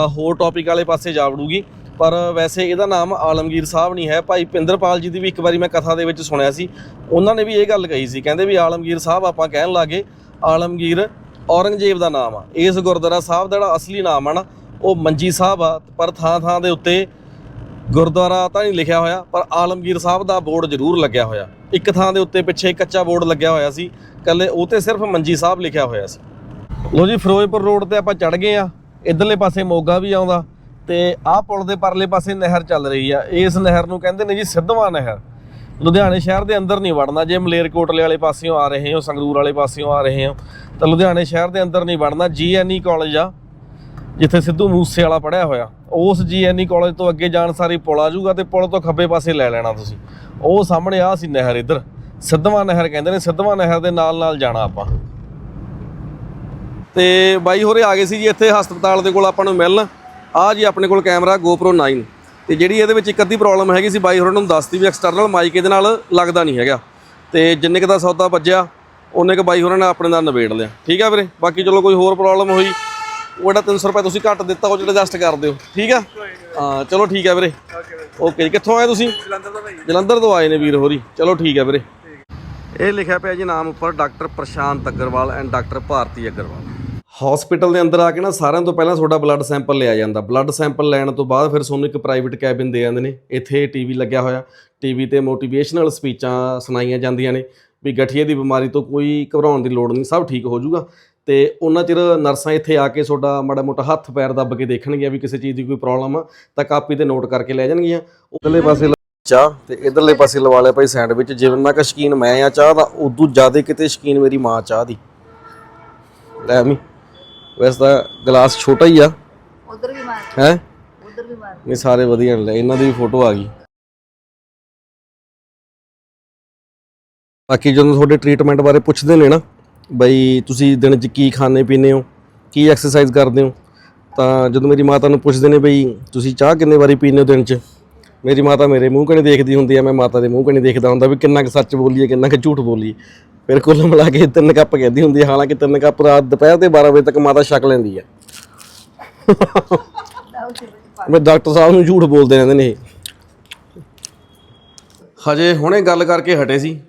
ਹੋਰ ਟੌਪਿਕ ਵਾਲੇ ਪਾਸੇ ਜਾ ਵੜੂਗੀ। ਪਰ ਵੈਸੇ ਇਹਦਾ ਨਾਮ ਆਲਮਗੀਰ ਸਾਹਿਬ ਨਹੀਂ ਹੈ। ਭਾਈ ਪਿੰਦਰਪਾਲ ਜੀ ਦੀ ਵੀ ਇੱਕ ਵਾਰੀ ਮੈਂ ਕਥਾ ਦੇ ਵਿੱਚ ਸੁਣਿਆ ਸੀ। ਉਹਨਾਂ ਨੇ ਵੀ ਇਹ ਗੱਲ ਕਹੀ ਸੀ। ਕਹਿੰਦੇ ਵੀ ਆਲਮਗੀਰ ਸਾਹਿਬ ਆਪਾਂ ਕਹਿਣ ਲੱਗੇ, ਆਲਮਗੀਰ ਔਰੰਗਜ਼ੇਬ ਦਾ ਨਾਮ ਆ। ਇਸ ਗੁਰਦੁਆਰਾ ਸਾਹਿਬ ਦਾ ਜਿਹੜਾ ਅਸਲੀ ਨਾਮ ਆ ਨਾ, ਉਹ ਮੰਜੀ ਸਾਹਿਬ ਆ। ਪਰ ਥਾਂ ਥਾਂ ਦੇ ਉੱਤੇ ਗੁਰਦੁਆਰਾ ਤਾਂ ਨਹੀਂ ਲਿਖਿਆ ਹੋਇਆ, ਪਰ ਆਲਮਗੀਰ ਸਾਹਿਬ ਦਾ ਬੋਰਡ ਜ਼ਰੂਰ ਲੱਗਿਆ ਹੋਇਆ। ਇੱਕ ਥਾਂ ਦੇ ਉੱਤੇ ਪਿੱਛੇ ਕੱਚਾ ਬੋਰਡ ਲੱਗਿਆ ਹੋਇਆ ਸੀ। ਕੱਲੇ ਉਹ ਤੇ ਸਿਰਫ ਮੰਜੀ ਸਾਹਿਬ ਲਿਖਿਆ ਹੋਇਆ ਸੀ। ਲੋ ਜੀ, ਫਿਰੋਜ਼ਪੁਰ ਰੋਡ ਤੇ ਆਪਾਂ ਚੜ ਗਏ ਆ। ਇਧਰਲੇ ਪਾਸੇ ਮੋਗਾ ਵੀ ਆਉਂਦਾ। ਤੇ ਆਹ ਪੁਲ ਦੇ ਪਰਲੇ ਪਾਸੇ ਨਹਿਰ ਚੱਲ ਰਹੀ ਆ। ਇਸ ਨਹਿਰ ਨੂੰ ਕਹਿੰਦੇ ਨੇ ਜੀ ਸਿੱਧਵਾਂ ਨਹਿਰ। ਲੁਧਿਆਣੇ ਸ਼ਹਿਰ ਦੇ ਅੰਦਰ ਨਹੀਂ ਵੜਨਾ। ਜੇ ਮਲੇਰਕੋਟਲੇ ਵਾਲੇ ਪਾਸਿਓਂ ਆ ਰਹੇ ਹੋ, ਸੰਗਰੂਰ ਵਾਲੇ ਪਾਸਿਓਂ ਆ ਰਹੇ ਹੋ, ਤਾਂ ਲੁਧਿਆਣੇ ਸ਼ਹਿਰ ਦੇ ਅੰਦਰ ਨਹੀਂ ਵੜਨਾ। ਜੀਐਨਈ ਕਾਲਜ ਆ, ਜਿੱਥੇ ਸਿੱਧੂ ਮੂਸੇ ਵਾਲਾ ਪੜਿਆ ਹੋਇਆ। ਉਸ ਜੀਐਨਈ ਕਾਲਜ ਤੋਂ ਅੱਗੇ ਜਾਣ ਸਾਰੀ ਪੁਲ ਆ ਜਾਊਗਾ ਤੇ ਪੁਲ ਤੋਂ ਖੱਬੇ ਪਾਸੇ ਲੈ ਲੈਣਾ ਤੁਸੀਂ। ਉਹ ਸਾਹਮਣੇ ਆ ਸੀ ਨਹਿਰ ਇੱਧਰ। ਸਿੱਧਵਾਂ ਨਹਿਰ ਕਹਿੰਦੇ ਨੇ, ਸਿੱਧਵਾਂ ਨਹਿਰ ਦੇ ਨਾਲ ਨਾਲ ਜਾਣਾ ਆਪਾਂ। ਤੇ ਬਾਈ ਹੋਰੇ ਆ ਗਏ ਸੀ ਜੀ ਇੱਥੇ ਹਸਪਤਾਲ ਦੇ ਕੋਲ ਆਪਾਂ ਨੂੰ ਮਿਲਣ। ਆ ਜੀ ਆਪਣੇ ਕੋਲ ਕੈਮਰਾ GoPro 9 ਤੇ ਜਿਹੜੀ ਇਹਦੇ ਵਿੱਚ ਇੱਕ ਅੱਧੀ ਪ੍ਰੋਬਲਮ ਹੈਗੀ ਸੀ ਬਾਈ ਹੋਰਾਂ ਨੂੰ ਦੱਸਤੀ ਵੀ ਐਕਸਟਰਨਲ ਮਾਈਕ ਇਹਦੇ ਨਾਲ ਲੱਗਦਾ ਨਹੀਂ ਹੈਗਾ। ਤੇ ਜਿੰਨੇ ਕੁ ਦਾ ਸੌਦਾ ਵੱਜਿਆ, ਉਹਨੇ ਕੁ ਬਾਈ ਹੋਰਾਂ ਨੇ ਆਪਣੇ ਨਾਲ ਨਿਬੇੜ ਲਿਆ। ਠੀਕ ਆ ਵੀਰੇ? ਬਾਕੀ ਚਲੋ ਕੋਈ ਹੋਰ ਪ੍ਰੋਬਲਮ ਹੋਈ, ਉਹ ਜਿਹੜਾ 300 ਰੁਪਏ ਤੁਸੀਂ ਘੱਟ ਦਿੱਤਾ, ਉਹ ਜਿਹੜਾ ਐਡਜਸਟ ਕਰ ਦਿਓ। ਠੀਕ ਆ? ਹਾਂ, ਚਲੋ ਠੀਕ ਆ ਵੀਰੇ। ਓਕੇ ਜੀ। ਕਿੱਥੋਂ ਆਏ ਤੁਸੀਂ? ਜਲੰਧਰ ਤੋਂ ਭਾਈ ਜਲੰਧਰ ਤੋਂ ਆਏ ਨੇ ਵੀਰ ਹੋਰੀ। ਚਲੋ ਠੀਕ ਆ ਵੀਰੇ। ਇਹ ਲਿਖਿਆ ਪਿਆ ਜੀ ਨਾਮ ਉੱਪਰ doctor Prashant Agarwal and doctor Bharti Agarwal. Hospital ਦੇ ਅੰਦਰ ਆ ਕੇ ਨਾ ਸਾਰਿਆਂ ਤੋਂ ਪਹਿਲਾਂ ਤੁਹਾਡਾ ਬਲੱਡ ਸੈਂਪਲ ਲਿਆ ਜਾਂਦਾ। ਬਲੱਡ ਸੈਂਪਲ ਲੈਣ ਤੋਂ ਬਾਅਦ ਫਿਰ ਤੁਹਾਨੂੰ ਇੱਕ ਪ੍ਰਾਈਵੇਟ ਕੈਬਿਨ ਦੇ ਜਾਂਦੇ ਨੇ। ਇੱਥੇ ਟੀਵੀ ਲੱਗਿਆ ਹੋਇਆ। ਟੀਵੀ ਤੇ ਮੋਟੀਵੇਸ਼ਨਲ ਸਪੀਚਾਂ ਸੁਣਾਈਆਂ ਜਾਂਦੀਆਂ ਨੇ ਵੀ ਗਠੀਏ ਦੀ ਬਿਮਾਰੀ ਤੋਂ ਕੋਈ ਘਬਰਾਉਣ ਦੀ ਲੋੜ ਨਹੀਂ, ਸਭ ਠੀਕ ਹੋ ਜਾਊਗਾ। ਤੇ ਉਹਨਾਂ ਚਿਰ ਨਰਸਾਂ ਇੱਥੇ ਆ ਕੇ ਤੁਹਾਡਾ ਮਾੜਾ ਮੋਟਾ ਹੱਥ ਪੈਰ ਦੱਬ ਕੇ ਦੇਖਣਗੀਆਂ ਵੀ ਕਿਸੇ ਚੀਜ਼ ਦੀ ਕੋਈ ਪ੍ਰੋਬਲਮ ਆ, ਤਾਂ ਕਾਪੀ ਤੇ ਨੋਟ ਕਰਕੇ ਲੈ ਜਾਣਗੀਆਂ। ਉਧਰਲੇ ਪਾਸੇ ਚਾਹ ਤੇ ਇਧਰਲੇ ਪਾਸੇ ਲਵਾ ਲਿਆ ਭਾਈ ਸੈਂਡਵਿਚ ਜਿੰਨਾ ਕੁ ਸ਼ਕੀਨ ਮੈਂ ਆ ਚਾਹ ਦਾ ਉਦੋਂ ਜ਼ਿਆਦਾ ਕਿਤੇ ਸ਼ਕੀਨ ਮੇਰੀ ਮਾਂ ਚਾਹ ਦੀ। ਲੈ ਮੀ ਵੈਸੇ ਤਾਂ ਗਲਾਸ ਛੋਟਾ ਹੀ ਆ। ਉਧਰ ਵੀ ਮਾਰ ਹੈ? ਉਧਰ ਵੀ ਮਾਰ। ਨਹੀਂ ਸਾਰੇ ਵਧੀਆ ਨੇ। ਇਹਨਾਂ ਦੀ ਵੀ ਫੋਟੋ ਆ ਗਈ। ਬਾਕੀ ਜਦੋਂ ਤੁਹਾਡੇ ਟ੍ਰੀਟਮੈਂਟ ਬਾਰੇ ਪੁੱਛਦੇ ਨੇ ਨਾ ਬਈ ਤੁਸੀਂ ਦਿਨ 'ਚ ਕੀ ਖਾਣੇ ਪੀਂਦੇ ਹੋ ਕੀ ਐਕਸਰਸਾਈਜ਼ ਕਰਦੇ ਹੋ ਤਾਂ ਜਦੋਂ ਮੇਰੀ ਮਾਤਾ ਨੂੰ ਪੁੱਛਦੇ ਨੇ ਬਈ ਤੁਸੀਂ ਚਾਹ ਕਿੰਨੇ ਵਾਰੀ ਪੀਂਦੇ ਹੋ ਦਿਨ 'ਚ? ਮੇਰੀ ਮਾਤਾ ਮੇਰੇ ਮੂੰਹ ਕਣੀ ਦੇਖਦੀ ਹੁੰਦੀ ਆ, ਮੈਂ ਮਾਤਾ ਦੇ ਮੂੰਹ ਕਣੀ ਦੇਖਦਾ ਹੁੰਦਾ ਵੀ ਕਿੰਨਾ ਕੁ ਸੱਚ ਬੋਲੀਏ, ਕਿੰਨਾ ਕੁ ਝੂਠ ਬੋਲੀਏ। ਫਿਰ ਕੁੱਲ ਮਿਲਾ ਕੇ ਤਿੰਨ ਕੱਪ ਕਹਿੰਦੀ ਹੁੰਦੀ ਆ, ਹਾਲਾਂਕਿ ਤਿੰਨ ਕੱਪ ਰਾਤ ਦੁਪਹਿਰ ਦੇ 12 ਵਜੇ ਤੱਕ ਮਾਤਾ ਛਕ ਲੈਂਦੀ ਆ। ਮੈਂ ਡਾਕਟਰ ਸਾਹਿਬ ਨੂੰ ਝੂਠ ਬੋਲਦੇ ਰਹਿੰਦੇ ਨੇ ਇਹ। ਹਜੇ ਹੁਣੇ ਗੱਲ ਕਰਕੇ ਹਟੇ ਸੀ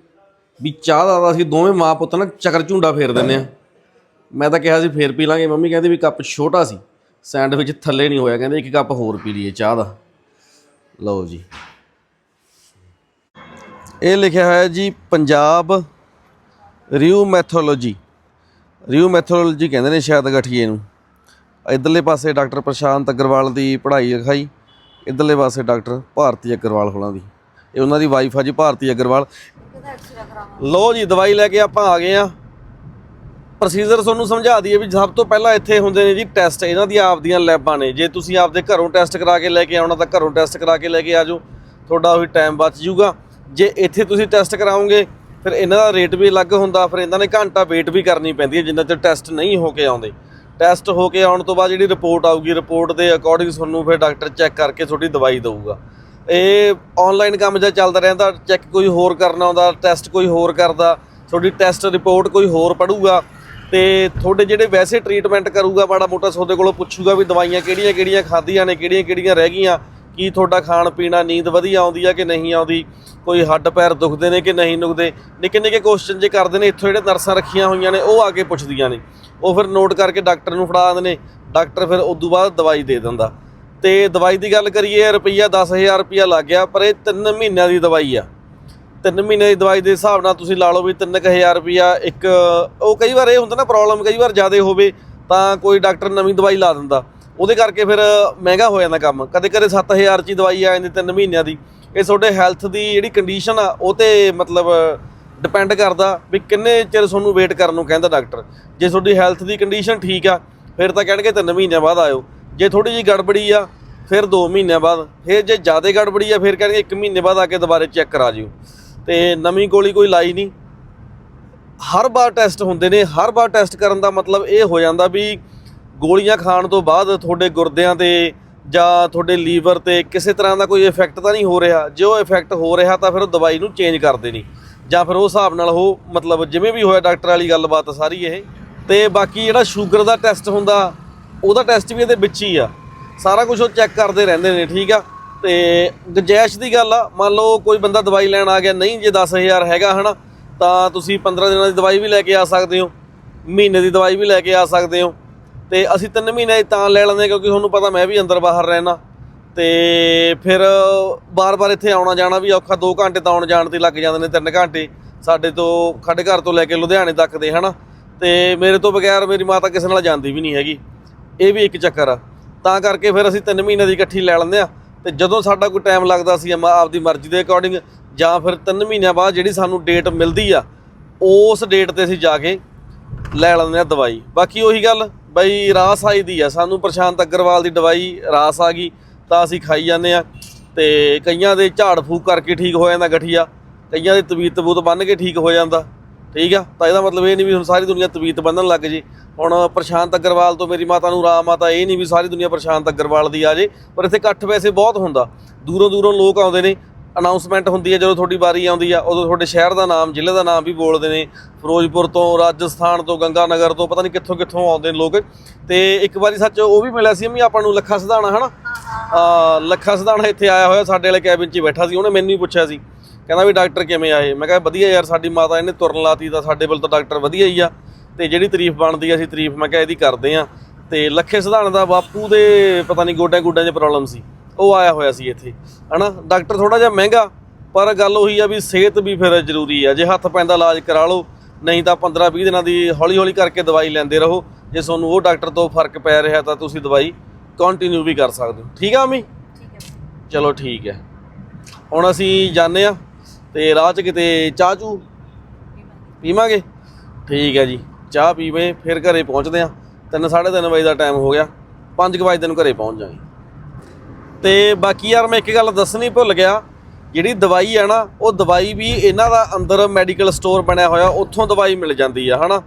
ਵੀ ਚਾਹ ਦਾ ਤਾਂ ਅਸੀਂ ਦੋਵੇਂ ਮਾਂ ਪੁੱਤ ਨਾ ਚੱਕਰ ਝੁੰਡਾ ਫੇਰ ਦਿੰਨੇ ਆ। ਮੈਂ ਤਾਂ ਕਿਹਾ ਸੀ ਫੇਰ ਪੀ ਲਾਂਗੇ, ਮੰਮੀ ਕਹਿੰਦੀ ਵੀ ਕੱਪ ਛੋਟਾ ਸੀ, ਸੈਂਡਵਿਚ ਥੱਲੇ ਨਹੀਂ ਹੋਇਆ, ਕਹਿੰਦੇ ਇੱਕ ਕੱਪ ਹੋਰ ਪੀ ਲਈਏ ਚਾਹ ਦਾ। ਲਓ ਜੀ। ਇਹ ਲਿਖਿਆ ਹੋਇਆ ਜੀ ਪੰਜਾਬ ਰਿਊ ਮੈਥੋਲੋਜੀ। ਰਿਊ ਮੈਥੋਲੋਜੀ ਕਹਿੰਦੇ ਨੇ ਸ਼ਾਇਦ ਗਠੀਏ ਨੂੰ। ਇਧਰਲੇ ਪਾਸੇ ਡਾਕਟਰ ਪ੍ਰਸ਼ਾਂਤ ਅਗਰਵਾਲ ਦੀ ਪੜ੍ਹਾਈ ਲਿਖਾਈ, ਇਧਰਲੇ ਪਾਸੇ ਡਾਕਟਰ ਭਾਰਤੀ ਅਗਰਵਾਲ ਹੋਣਾ ਦੀ। ਇਹ ਉਹਨਾਂ ਦੀ ਵਾਈਫ ਆ ਜੀ ਭਾਰਤੀ ਅਗਰਵਾਲ। ਲੋ ਜੀ, ਦਵਾਈ ਲੈ ਕੇ ਆਪਾਂ ਆ ਗਏ ਆ। ਪ੍ਰੋਸੀਜਰ ਤੁਹਾਨੂੰ ਸਮਝਾ ਦਈਏ ਵੀ ਸਭ ਤੋਂ ਪਹਿਲਾਂ ਇੱਥੇ ਹੁੰਦੇ ਨੇ ਜੀ ਟੈਸਟ ਇਹਨਾਂ ਦੀਆਂ ਆਪਦੀਆਂ ਲੈਬਾਂ ਨੇ। ਜੇ ਤੁਸੀਂ ਆਪਦੇ ਘਰੋਂ ਟੈਸਟ ਕਰਾ ਕੇ ਲੈ ਕੇ ਆਉਣਾ ਤਾਂ ਘਰੋਂ ਟੈਸਟ ਕਰਾ ਕੇ ਲੈ ਕੇ ਆਜੋ ਤੁਹਾਡਾ ਉਹੀ ਟਾਈਮ ਬਚ ਜੂਗਾ ਜੇ ਇੱਥੇ ਤੁਸੀਂ ਟੈਸਟ ਕਰਾਉਂਗੇ ਫਿਰ ਇਹਨਾਂ ਦਾ ਰੇਟ ਵੀ ਅਲੱਗ ਹੁੰਦਾ, ਫਿਰ ਇਹਨਾਂ ਨੇ ਘੰਟਾ ਵੇਟ ਵੀ ਕਰਨੀ ਪੈਂਦੀ ਹੈ, ਜਿੰਨਾ ਚਿਰ ਟੈਸਟ ਨਹੀਂ ਹੋ ਕੇ ਆਉਂਦੇ। ਟੈਸਟ ਹੋ ਕੇ ਆਉਣ ਤੋਂ ਬਾਅਦ ਜਿਹੜੀ ਰਿਪੋਰਟ ਆਊਗੀ ਰਿਪੋਰਟ ਦੇ ਅਕੋਰਡਿੰਗ ਤੁਹਾਨੂੰ ਫਿਰ ਡਾਕਟਰ ਚੈੱਕ ਕਰਕੇ ਤੁਹਾਡੀ ਦਵਾਈ ਦੇਊਗਾ। ਇਹ ਆਨਲਾਈਨ ਕੰਮ ਜਿਹਾ ਚੱਲਦਾ ਰਹਿੰਦਾ ਚੈੱਕ ਕੋਈ ਹੋਰ ਕਰਨਾ ਆਉਂਦਾ ਟੈਸਟ ਕੋਈ ਹੋਰ ਕਰਦਾ, ਤੁਹਾਡੀ ਟੈਸਟ ਰਿਪੋਰਟ ਕੋਈ ਹੋਰ ਪੜੂਗਾ ਤੇ ਤੁਹਾਡੇ ਜਿਹੜੇ ਵੈਸੇ ਟ੍ਰੀਟਮੈਂਟ ਕਰੂਗਾ, ਮਾੜਾ ਮੋਟਾ ਤੁਹਾਡੇ ਕੋਲੋਂ ਪੁੱਛੂਗਾ ਵੀ ਦਵਾਈਆਂ ਕਿਹੜੀਆਂ ਕਿਹੜੀਆਂ ਖਾਧੀਆਂ ਨੇ, ਕਿਹੜੀਆਂ ਕਿਹੜੀਆਂ ਰਹਿ ਗਈਆਂ, ਕੀ ਤੁਹਾਡਾ ਖਾਣ ਪੀਣਾ, ਨੀਂਦ ਵਧੀਆ ਆਉਂਦੀ ਆ ਕਿ ਨਹੀਂ ਆਉਂਦੀ? ਕੋਈ ਹੱਡ ਪੈਰ ਦੁਖਦੇ ਨੇ ਕਿ ਨਹੀਂ ਦੁਖਦੇ? ਨਿੱਕੇ ਨਿੱਕੇ ਕੁਐਸਚਨ ਜੇ ਕਰਦੇ ਨੇ, ਇੱਥੋਂ ਜਿਹੜੇ ਨਰਸਾਂ ਰੱਖੀਆਂ ਹੋਈਆਂ ਨੇ, ਉਹ ਆ ਕੇ ਪੁੱਛਦੀਆਂ ਨੇ। ਉਹ ਫਿਰ ਨੋਟ ਕਰਕੇ ਡਾਕਟਰ ਨੂੰ ਫੜਾ ਦਿੰਦੇ ਨੇ। ਡਾਕਟਰ ਫਿਰ ਉਸ ਤੋਂ ਬਾਅਦ ਦਵਾਈ ਦੇ ਦਿੰਦਾ। ਤੇ ਦਵਾਈ ਦੀ ਗੱਲ ਕਰੀਏ, ਰੁਪਈਆ 10000 ਰੁਪਈਆ ਲੱਗ ਗਿਆ, ਪਰ ਇਹ 3 ਮਹੀਨਿਆਂ ਦੀ ਦਵਾਈ ਆ। 3 ਮਹੀਨੇ ਦੀ ਦਵਾਈ ਦੇ ਹਿਸਾਬ ਨਾਲ ਤੁਸੀਂ ਲਾ ਲਓ ਵੀ 3000 ਰੁਪਿਆ ਇੱਕ, ਉਹ ਕਈ ਵਾਰ ਇਹ ਹੁੰਦਾ ਨਾ ਪ੍ਰੋਬਲਮ ਕਈ ਵਾਰ ਜ਼ਿਆਦਾ ਹੋਵੇ ਤਾਂ ਕੋਈ ਡਾਕਟਰ ਨਵੀਂ ਦਵਾਈ ਲਾ ਦਿੰਦਾ। ਉਹਦੇ ਕਰਕੇ ਫਿਰ ਮਹਿੰਗਾ ਹੋ ਜਾਂਦਾ ਕੰਮ। ਕਦੇ ਕਦੇ 7000 ਚ ਹੀ ਦਵਾਈ ਆ ਜਾਂਦੀ 3 ਮਹੀਨਿਆਂ ਦੀ। ਇਹ ਤੁਹਾਡੇ ਹੈਲਥ ਦੀ ਜਿਹੜੀ ਕੰਡੀਸ਼ਨ ਆ, ਉਹ ਤੇ ਮਤਲਬ ਡਿਪੈਂਡ ਕਰਦਾ ਵੀ ਕਿੰਨੇ ਚਿਰ ਤੁਹਾਨੂੰ ਵੇਟ ਕਰਨ ਨੂੰ ਕਹਿੰਦਾ ਡਾਕਟਰ ਜੇ ਤੁਹਾਡੀ ਹੈਲਥ ਦੀ ਕੰਡੀਸ਼ਨ ਠੀਕ ਆ, ਫਿਰ ਤਾਂ ਕਹਿਣਗੇ 3 ਮਹੀਨਿਆਂ ਬਾਅਦ ਆਇਓ। ਜੇ ਥੋੜੀ ਜਿਹੀ ਗੜਬੜੀ ਆ, ਫਿਰ 2 ਮਹੀਨਿਆਂ ਬਾਅਦ। ਫਿਰ ਜੇ ਜ਼ਿਆਦਾ ਗੜਬੜੀ ਆ, ਫਿਰ ਕਹਿਣਗੇ 1 ਮਹੀਨੇ ਬਾਅਦ ਆ ਕੇ ਦੁਬਾਰੇ ਚੈੱਕ ਕਰਾ ਜਿਓ। ਤੇ ਨਵੀਂ ਗੋਲੀ ਕੋਈ ਲਾਈ ਨਹੀਂ। ਹਰ ਵਾਰ ਟੈਸਟ ਹੁੰਦੇ ਨੇ, ਹਰ ਵਾਰ ਟੈਸਟ ਕਰਨ ਦਾ ਮਤਲਬ ਇਹ ਹੋ ਜਾਂਦਾ ਵੀ ਗੋਲੀਆਂ ਖਾਣ ਤੋਂ ਬਾਅਦ ਤੁਹਾਡੇ ਗੁਰਦਿਆਂ ਤੇ ਜਾਂ ਤੁਹਾਡੇ ਲੀਵਰ ਤੇ ਕਿਸੇ ਤਰ੍ਹਾਂ ਦਾ ਕੋਈ ਇਫੈਕਟ ਤਾਂ ਨਹੀਂ ਹੋ ਰਿਹਾ। ਜੇ ਉਹ ਇਫੈਕਟ ਹੋ ਰਿਹਾ ਤਾਂ ਫਿਰ ਉਹ ਦਵਾਈ ਨੂੰ ਚੇਂਜ ਕਰਦੇ ਨਹੀਂ ਜਾਂ ਫਿਰ ਉਹ ਹਿਸਾਬ ਨਾਲ ਉਹ ਮਤਲਬ ਜਿਵੇਂ ਵੀ ਹੋਇਆ ਡਾਕਟਰ ਵਾਲੀ ਗੱਲਬਾਤ ਸਾਰੀ ਇਹ। ਤੇ ਬਾਕੀ ਜਿਹੜਾ ਸ਼ੂਗਰ ਦਾ ਟੈਸਟ ਹੁੰਦਾ, ਉਹਦਾ ਟੈਸਟ ਵੀ ਇਹਦੇ ਵਿੱਚ ਹੀ ਆ। ਸਾਰਾ ਕੁਝ ਉਹ ਚੈੱਕ ਕਰਦੇ ਰਹਿੰਦੇ ਨੇ, ਠੀਕ ਆ? ਤੇ ਗੁੰਜਾਇਸ਼ ਦੀ ਗੱਲ ਆ, ਮੰਨ ਲਓ ਕੋਈ ਬੰਦਾ ਦਵਾਈ ਲੈਣ ਆ ਗਿਆ, ਨਹੀਂ ਜੇ 10000 ਹੈਗਾ ਹਨਾ, ਤਾਂ ਤੁਸੀਂ 15 ਦਿਨਾਂ ਦੀ ਦਵਾਈ ਵੀ ਲੈ ਕੇ ਆ ਸਕਦੇ ਹੋ, ਮਹੀਨੇ ਦੀ ਦਵਾਈ ਵੀ ਲੈ ਕੇ ਆ ਸਕਦੇ ਹੋ, ਤੇ ਅਸੀਂ 3 ਮਹੀਨੇ ਦੀ ਤਾਂ ਲੈ ਲੈਂਦੇ ਕਿਉਂਕਿ ਤੁਹਾਨੂੰ ਪਤਾ ਮੈਂ ਵੀ ਅੰਦਰ ਬਾਹਰ ਰਹਿਣਾ ਤੇ ਫਿਰ ਬਾਰ-ਬਾਰ ਇੱਥੇ ਆਉਣਾ ਜਾਣਾ ਵੀ ਔਖਾ 2 ਘੰਟੇ ਤਾਂ ਆਉਣ ਜਾਣ ਤੇ ਲੱਗ ਜਾਂਦੇ ਨੇ 3 ਘੰਟੇ, ਸਾਡੇ ਤੋਂ ਖੱਡ ਘਰ ਤੋਂ ਲੈ ਕੇ ਲੁਧਿਆਣੇ ਤੱਕ ਦੇ, ਹਨਾ, ਤੇ ਮੇਰੇ ਤੋਂ ਬਗੈਰ ਮੇਰੀ ਮਾਤਾ ਕਿਸੇ ਨਾਲ ਜਾਂਦੀ ਵੀ ਨਹੀਂ ਹੈਗੀ, ਇਹ ਵੀ ਇੱਕ ਚੱਕਰ ਆ, ਤਾਂ ਕਰਕੇ ਫਿਰ ਅਸੀਂ 3 ਮਹੀਨੇ ਦੀ ਇਕੱਠੀ ਲੈ ਲੈਂਦੇ ਆ ਤੇ ਜਦੋਂ ਸਾਡਾ ਕੋਈ ਟਾਈਮ ਲੱਗਦਾ ਸੀ ਅਮ ਆਪਦੀ ਮਰਜ਼ੀ ਦੇ ਅਕੋਰਡਿੰਗ ਜਾਂ ਫਿਰ 3 ਮਹੀਨਿਆਂ ਬਾਅਦ ਜਿਹੜੀ ਸਾਨੂੰ ਡੇਟ ਮਿਲਦੀ ਆ, ਉਸ ਡੇਟ ਤੇ ਅਸੀਂ ਜਾ ਕੇ ਲੈ ਲੈਂਦੇ ਆ ਦਵਾਈ। ਬਾਕੀ ਉਹੀ ਗੱਲ, ਬਈ ਰਾਸ ਆਈ ਦੀ ਆ, ਸਾਨੂੰ ਪ੍ਰਸ਼ਾਂਤ ਅਗਰਵਾਲ ਦੀ ਦਵਾਈ ਰਾਸ ਆ ਗਈ, ਤਾਂ ਅਸੀਂ ਖਾਈ ਜਾਂਦੇ ਆ ਤੇ ਕਈਆਂ ਦੇ ਝਾੜ ਫੂਕ ਕਰਕੇ ਠੀਕ ਹੋ ਜਾਂਦਾ ਗਠੀਆ, ਕਈਆਂ ਦੇ ਤਬੀਤ ਤਬੂਤ ਬੰਨ ਕੇ ਠੀਕ ਹੋ ਜਾਂਦਾ। ਠੀਕ ਆ? ਤਾਂ ਇਹਦਾ ਮਤਲਬ ਇਹ ਨਹੀਂ ਵੀ ਹੁਣ ਸਾਰੀ ਦੁਨੀਆ ਤਬੀਤ ਬੰਨਣ ਲੱਗ ਜੇ। ਹੁਣ ਪ੍ਰਸ਼ਾਂਤ ਅਗਰਵਾਲ ਤੋਂ ਮੇਰੀ ਮਾਤਾ ਨੂੰ ਰਾਮ ਮਾਤਾ ਇਹ ਨਹੀਂ ਵੀ ਸਾਰੀ ਦੁਨੀਆ ਪ੍ਰਸ਼ਾਂਤ ਅਗਰਵਾਲ ਦੀ ਆ ਜੇ ਪਰ ਇੱਥੇ ਇਕੱਠ ਵੈਸੇ ਬਹੁਤ ਹੁੰਦਾ। ਦੂਰੋਂ ਦੂਰੋਂ ਲੋਕ ਆਉਂਦੇ ਨੇ ਅਨਾਉਂਸਮੈਂਟ ਹੁੰਦੀ ਹੈ ਜਦੋਂ ਤੁਹਾਡੀ ਵਾਰੀ ਆਉਂਦੀ ਆ ਉਦੋਂ ਤੁਹਾਡੇ ਸ਼ਹਿਰ ਦਾ ਨਾਮ ਜ਼ਿਲ੍ਹੇ ਦਾ ਨਾਮ ਵੀ ਬੋਲਦੇ ਨੇ। ਫਿਰੋਜ਼ਪੁਰ ਤੋਂ ਰਾਜਸਥਾਨ ਤੋਂ ਗੰਗਾਨਗਰ ਤੋਂ ਪਤਾ ਨਹੀਂ ਕਿੱਥੋਂ ਕਿੱਥੋਂ ਆਉਂਦੇ ਨੇ ਲੋਕ। ਤੇ ਇੱਕ ਵਾਰੀ ਸੱਚ ਉਹ ਵੀ ਮਿਲਿਆ ਸੀ ਵੀ ਆਪਾਂ ਨੂੰ ਲੱਖਾ ਸਿਧਾਣਾ ਹਨਾ? ਲੱਖਾ ਸਿਧਾਣਾ ਇੱਥੇ ਆਇਆ ਹੋਇਆ ਸਾਡੇ ਵਾਲੇ ਕੈਬਿਨ 'ਚ ਬੈਠਾ ਸੀ ਉਹਨੇ ਮੈਨੂੰ ਹੀ ਪੁੱਛਿਆ ਸੀ। ਕਹਿੰਦਾ ਵੀ ਡਾਕਟਰ ਕਿਵੇਂ ਆਏ? ਮੈਂ ਕਿਹਾ ਵਧੀਆ ਯਾਰ ਸਾਡੀ ਮਾਤਾ ਇਹਨੇ ਤੁਰਨ ਲਾਤੀ ਤਾਂ ਸਾਡੇ ਵੱਲ ਤਾਂ ਡਾਕਟਰ ਵਧੀਆ ਹੀ ਆ। ਤੇ ਜਿਹੜੀ ਤਾਰੀਫ ਬਣਦੀ ਆ ਅਸੀਂ ਤਾਰੀਫ ਮੈਂ ਕਿਹਾ ਇਹਦੀ ਕਰਦੇ ਆ। ਤੇ ਲੱਖੇ ਸਿਧਾਣਾ ਦਾ ਬਾਪੂ ਦੇ ਪਤਾ ਨਹੀਂ ਗੋਡਿਆਂ ਗੁੱਡਿਆਂ 'ਚ ਪ੍ਰੋਬਲਮ ਸੀ। ਉਹ ਆਇਆ ਹੋਇਆ ਸੀ ਇੱਥੇ। ਹਨਾ? ਡਾਕਟਰ ਥੋੜਾ ਜਿਹਾ ਮਹਿੰਗਾ ਪਰ ਗੱਲ ਉਹੀ ਆ ਵੀ ਸਿਹਤ ਵੀ ਫਿਰ ਜ਼ਰੂਰੀ ਆ। ਜੇ ਹੱਥ ਪੈਂਦਾ ਇਲਾਜ ਕਰਾ ਲਓ ਨਹੀਂ ਤਾਂ 15 20 ਦਿਨਾਂ ਦੀ ਹੌਲੀ ਹੌਲੀ ਕਰਕੇ ਦਵਾਈ ਲੈਂਦੇ ਰਹੋ। ਜੇ ਤੁਹਾਨੂੰ ਉਹ ਡਾਕਟਰ ਤੋਂ ਫ਼ਰਕ ਪੈ ਰਿਹਾ ਤਾਂ ਤੁਸੀਂ ਦਵਾਈ ਕੰਟੀਨਿਊ ਵੀ ਕਰ ਸਕਦੇ ਹੋ। ਠੀਕ ਆ ਅਮੀ ਠੀਕ ਹੈ। ਚਲੋ ਠੀਕ ਹੈ। ਹੁਣ ਅਸੀਂ ਜਾਂਦੇ ਆ ਤੇ ਰਾਹ 'ਚ ਕਿਤੇ ਚਾਹ ਚੂ ਪੀਵਾਂਗੇ? ਠੀਕ ਹੈ ਜੀ, ਚਾਹ ਪੀਵੇਂ, ਫਿਰ ਘਰੇ ਪਹੁੰਚਦੇ ਆ ਤਿੰਨ, ਸਾਢੇ ਤਿੰਨ ਵਜੇ ਦਾ ਟਾਈਮ ਹੋ ਗਿਆ। 5 ਵਜੇ ਤੈਨੂੰ ਘਰੇ ਪਹੁੰਚ ਜਾਵਾਂਗੇ। ਤੇ ਬਾਕੀ ਯਾਰ ਮੈਂ ਇੱਕ ਗੱਲ ਦੱਸਣੀ ਭੁੱਲ ਗਿਆ। ਜਿਹੜੀ ਦਵਾਈ ਹੈ ਨਾ, ਉਹ ਦਵਾਈ ਵੀ ਇਹਨਾਂ ਦਾ ਅੰਦਰ ਮੈਡੀਕਲ ਸਟੋਰ ਬਣਿਆ ਹੋਇਆ, ਉੱਥੋਂ ਦਵਾਈ ਮਿਲ ਜਾਂਦੀ ਆ, ਹਨਾ?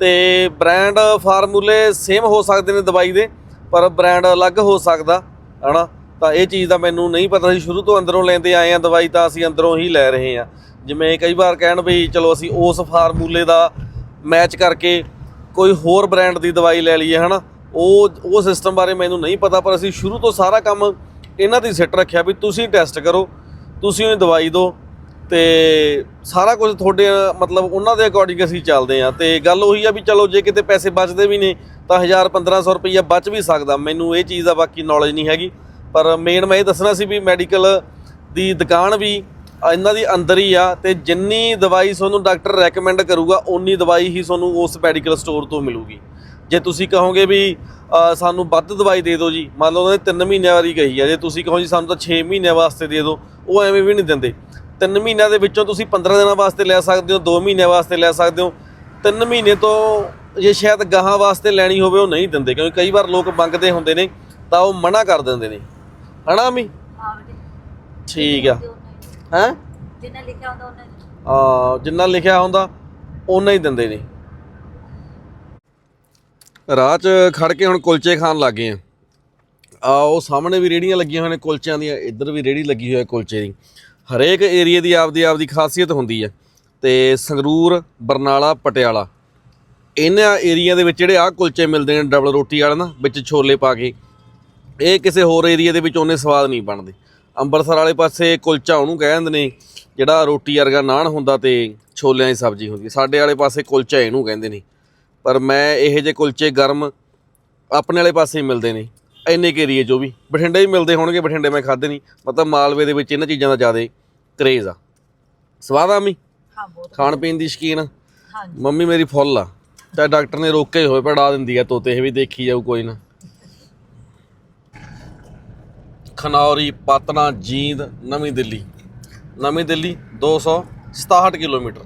ਤੇ ਬ੍ਰਾਂਡ ਫਾਰਮੂਲੇ ਸੇਮ ਹੋ ਸਕਦੇ ਨੇ ਦਵਾਈ ਦੇ, ਪਰ ਬ੍ਰਾਂਡ ਅਲੱਗ ਹੋ ਸਕਦਾ, ਹਨਾ? ਤਾਂ ਇਹ ਚੀਜ਼ ਦਾ ਮੈਨੂੰ ਨਹੀਂ ਪਤਾ ਸੀ। ਸ਼ੁਰੂ ਤੋਂ ਅੰਦਰੋਂ ਲੈਂਦੇ ਆਏ ਆ, ਦਵਾਈ ਤਾਂ ਅਸੀਂ ਅੰਦਰੋਂ ਹੀ ਲੈ ਰਹੇ ਆ। ਜਿਵੇਂ ਕਈ ਵਾਰ ਕਹਿਣ ਵੀ ਚਲੋ ਅਸੀਂ ਉਸ ਫਾਰਮੂਲੇ ਦਾ ਮੈਚ ਕਰਕੇ ਕੋਈ ਹੋਰ ਬ੍ਰਾਂਡ ਦੀ ਦਵਾਈ ਲੈ ਲਈਏ, ਹਨਾ? ਉਹ ਉਹ ਸਿਸਟਮ ਬਾਰੇ ਮੈਨੂੰ ਨਹੀਂ ਪਤਾ, ਪਰ ਅਸੀਂ ਸ਼ੁਰੂ ਤੋਂ ਸਾਰਾ ਕੰਮ ਇਹਨਾਂ ਦੀ ਸਿੱਟ ਰੱਖਿਆ ਵੀ ਤੁਸੀਂ ਟੈਸਟ ਕਰੋ, ਤੁਸੀਂ ਉਹ ਦਵਾਈ ਦਿਓ ਤੇ ਸਾਰਾ ਕੁਝ ਤੁਹਾਡੇ, ਮਤਲਬ ਉਹਨਾਂ ਦੇ ਅਕੋਰਡਿੰਗ ਅਸੀਂ ਚੱਲਦੇ ਆ। ਤੇ ਗੱਲ ਉਹੀ ਆ ਵੀ ਚਲੋ ਜੇ ਕਿਤੇ ਪੈਸੇ ਬਚਦੇ ਵੀ ਨੇ, ਤਾਂ 1000 1500 ਰੁਪਈਆ ਬਚ ਵੀ ਸਕਦਾ। ਮੈਨੂੰ ਇਹ ਚੀਜ਼ ਦਾ ਬਾਕੀ ਨੌਲੇਜ ਨਹੀਂ ਹੈਗੀ। ਪਰ ਮੇਨ ਮੈਂ ਇਹ ਦੱਸਣਾ ਸੀ ਵੀ ਮੈਡੀਕਲ ਦੀ ਦੁਕਾਨ ਵੀ ਇਹਨਾਂ ਦੀ ਅੰਦਰ ਹੀ ਆ ਤੇ ਜਿੰਨੀ ਦਵਾਈ ਤੁਹਾਨੂੰ ਡਾਕਟਰ ਰეკਮੈਂਡ ਕਰੂਗਾ, ਓਨੀ ਦਵਾਈ ਹੀ ਤੁਹਾਨੂੰ ਉਸ ਮੈਡੀਕਲ ਸਟੋਰ ਤੋਂ ਮਿਲੂਗੀ। ਜੇ ਤੁਸੀਂ ਕਹੋਗੇ ਵੀ ਸਾਨੂੰ ਵੱਧ ਦਵਾਈ ਦੇ ਦਿਓ ਜੀ, ਮੰਨ ਲਓ ਉਹਨੇ 3 ਮਹੀਨਿਆਂ ਵਾਲੀ ਕਹੀ ਆ, ਜੇ ਤੁਸੀਂ ਕਹੋ ਜੀ ਸਾਨੂੰ ਤਾਂ 6 ਮਹੀਨਿਆਂ ਵਾਸਤੇ ਦੇ ਦਿਓ, ਉਹ ਐਵੇਂ ਵੀ ਨਹੀਂ ਦਿੰਦੇ। 3 ਮਹੀਨਿਆਂ ਦੇ ਵਿੱਚੋਂ ਤੁਸੀਂ 15 ਦਿਨਾਂ ਵਾਸਤੇ ਲੈ ਸਕਦੇ ਹੋ 2 ਮਹੀਨਿਆਂ ਵਾਸਤੇ ਲੈ ਸਕਦੇ ਹੋ 3 ਮਹੀਨੇ ਤੋਂ ਜੇ ਸ਼ਾਇਦ ਗਾਹਾਂ ਵਾਸਤੇ ਲੈਣੀ ਹੋਵੇ, ਉਹ ਨਹੀਂ ਦਿੰਦੇ, ਕਿਉਂਕਿ ਕਈ ਵਾਰ ਲੋਕ ਮੰਗਦੇ ਹੁੰਦੇ ਨੇ, ਤਾਂ ਉਹ ਮਨਾ ਕਰ ਦਿੰਦੇ ਨੇ। ਹਨਾ ਬੇਟੇ ਠੀਕ ਆ। ਹੈ? ਜਿੰਨਾ ਲਿਖਿਆ ਹੁੰਦਾ ਉਹਨਾਂ ਆ ਜਿੰਨਾ ਲਿਖਿਆ ਹੁੰਦਾ ਓਨਾ ਹੀ ਦਿੰਦੇ ਨੇ। ਰਾਹ 'ਚ ਖੜ ਕੇ ਹੁਣ ਕੁਲਚੇ ਖਾਣ ਲੱਗ ਗਏ ਆ। ਆ ਉਹ ਸਾਹਮਣੇ ਵੀ ਰੇੜੀਆਂ ਲੱਗੀਆਂ ਹੋਈਆਂ ਨੇ ਕੁਲਚਿਆਂ ਦੀਆਂ ਇੱਧਰ ਵੀ ਰੇੜੀ ਲੱਗੀ ਹੋਈ ਹੈ ਕੁਲਚੇ ਦੀ। ਹਰੇਕ ਏਰੀਏ ਦੀ ਆਪਦੀ ਆਪਦੀ ਖਾਸੀਅਤ ਹੁੰਦੀ ਹੈ ਤੇ ਸੰਗਰੂਰ ਬਰਨਾਲਾ ਪਟਿਆਲਾ। ਇਹਨਾਂ ਏਰੀਆ ਦੇ ਵਿੱਚ ਜਿਹੜੇ ਆ ਕੁਲਚੇ ਮਿਲਦੇ ਨੇ ਡਬਲ ਰੋਟੀ ਵਾਲੇ ਨਾ ਵਿੱਚ ਛੋਲੇ ਪਾ ਕੇ। ਇਹ ਕਿਸੇ ਹੋਰ ਏਰੀਆ ਦੇ ਵਿੱਚ ਉਹਨੇ ਸਵਾਦ ਨਹੀਂ ਬਣਦੇ। ਅੰਮ੍ਰਿਤਸਰ ਵਾਲੇ ਪਾਸੇ ਕੁਲਚਾ ਉਹਨੂੰ ਕਹਿ ਦਿੰਦੇ ਨੇ ਜਿਹੜਾ ਰੋਟੀ ਵਰਗਾ ਨਾਨ ਹੁੰਦਾ ਤੇ ਛੋਲਿਆਂ ਦੀ ਸਬਜ਼ੀ ਹੁੰਦੀ ਸਾਡੇ ਵਾਲੇ ਪਾਸੇ ਕੁਲਚਾ ਇਹਨੂੰ ਕਹਿੰਦੇ ਨੇ। ਪਰ ਮੈਂ ਇਹ ਜੇ ਕੁਲਚੇ ਗਰਮ ਆਪਣੇ ਵਾਲੇ ਪਾਸੇ ਹੀ ਮਿਲਦੇ ਨੇ। ਇੰਨੇ ਕੇ ਏਰੀਏ 'ਚੋਂ ਵੀ। ਬਠਿੰਡੇ ਵੀ ਮਿਲਦੇ ਹੋਣਗੇ ਬਠਿੰਡੇ ਮੈਂ ਖਾਦੇ ਨਹੀਂ ਮਤਲਬ ਮਾਲਵੇ ਦੇ ਵਿੱਚ ਇਹਨਾਂ ਚੀਜ਼ਾਂ ਦਾ ਜ਼ਿਆਦਾ ਕਰੇਜ਼ ਆ। ਸਵਾਦ ਆ ਮੰਮੀ? ਹਾਂ ਬਹੁਤ ਖਾਣ ਪੀਣ ਦੀ ਸ਼ਕੀਨ। ਹਾਂਜੀ। ਮੰਮੀ ਮੇਰੀ ਫੁੱਲ ਆ। ਤੇ ਡਾਕਟਰ ਨੇ ਰੋਕੇ ਹੋਏ ਪੜਾ ਦਿੰਦੀ ਆ ਤੋਤੇ ਇਹ ਵੀ ਦੇਖੀ ਜਾਊ ਕੋਈ ਨਾ। ਖਨੌਰੀ, ਪਤਨਾ, ਜੀਂਦ, ਨਵੀਂ ਦਿੱਲੀ। ਨਵੀਂ ਦਿੱਲੀ 267 ਕਿਲੋਮੀਟਰ।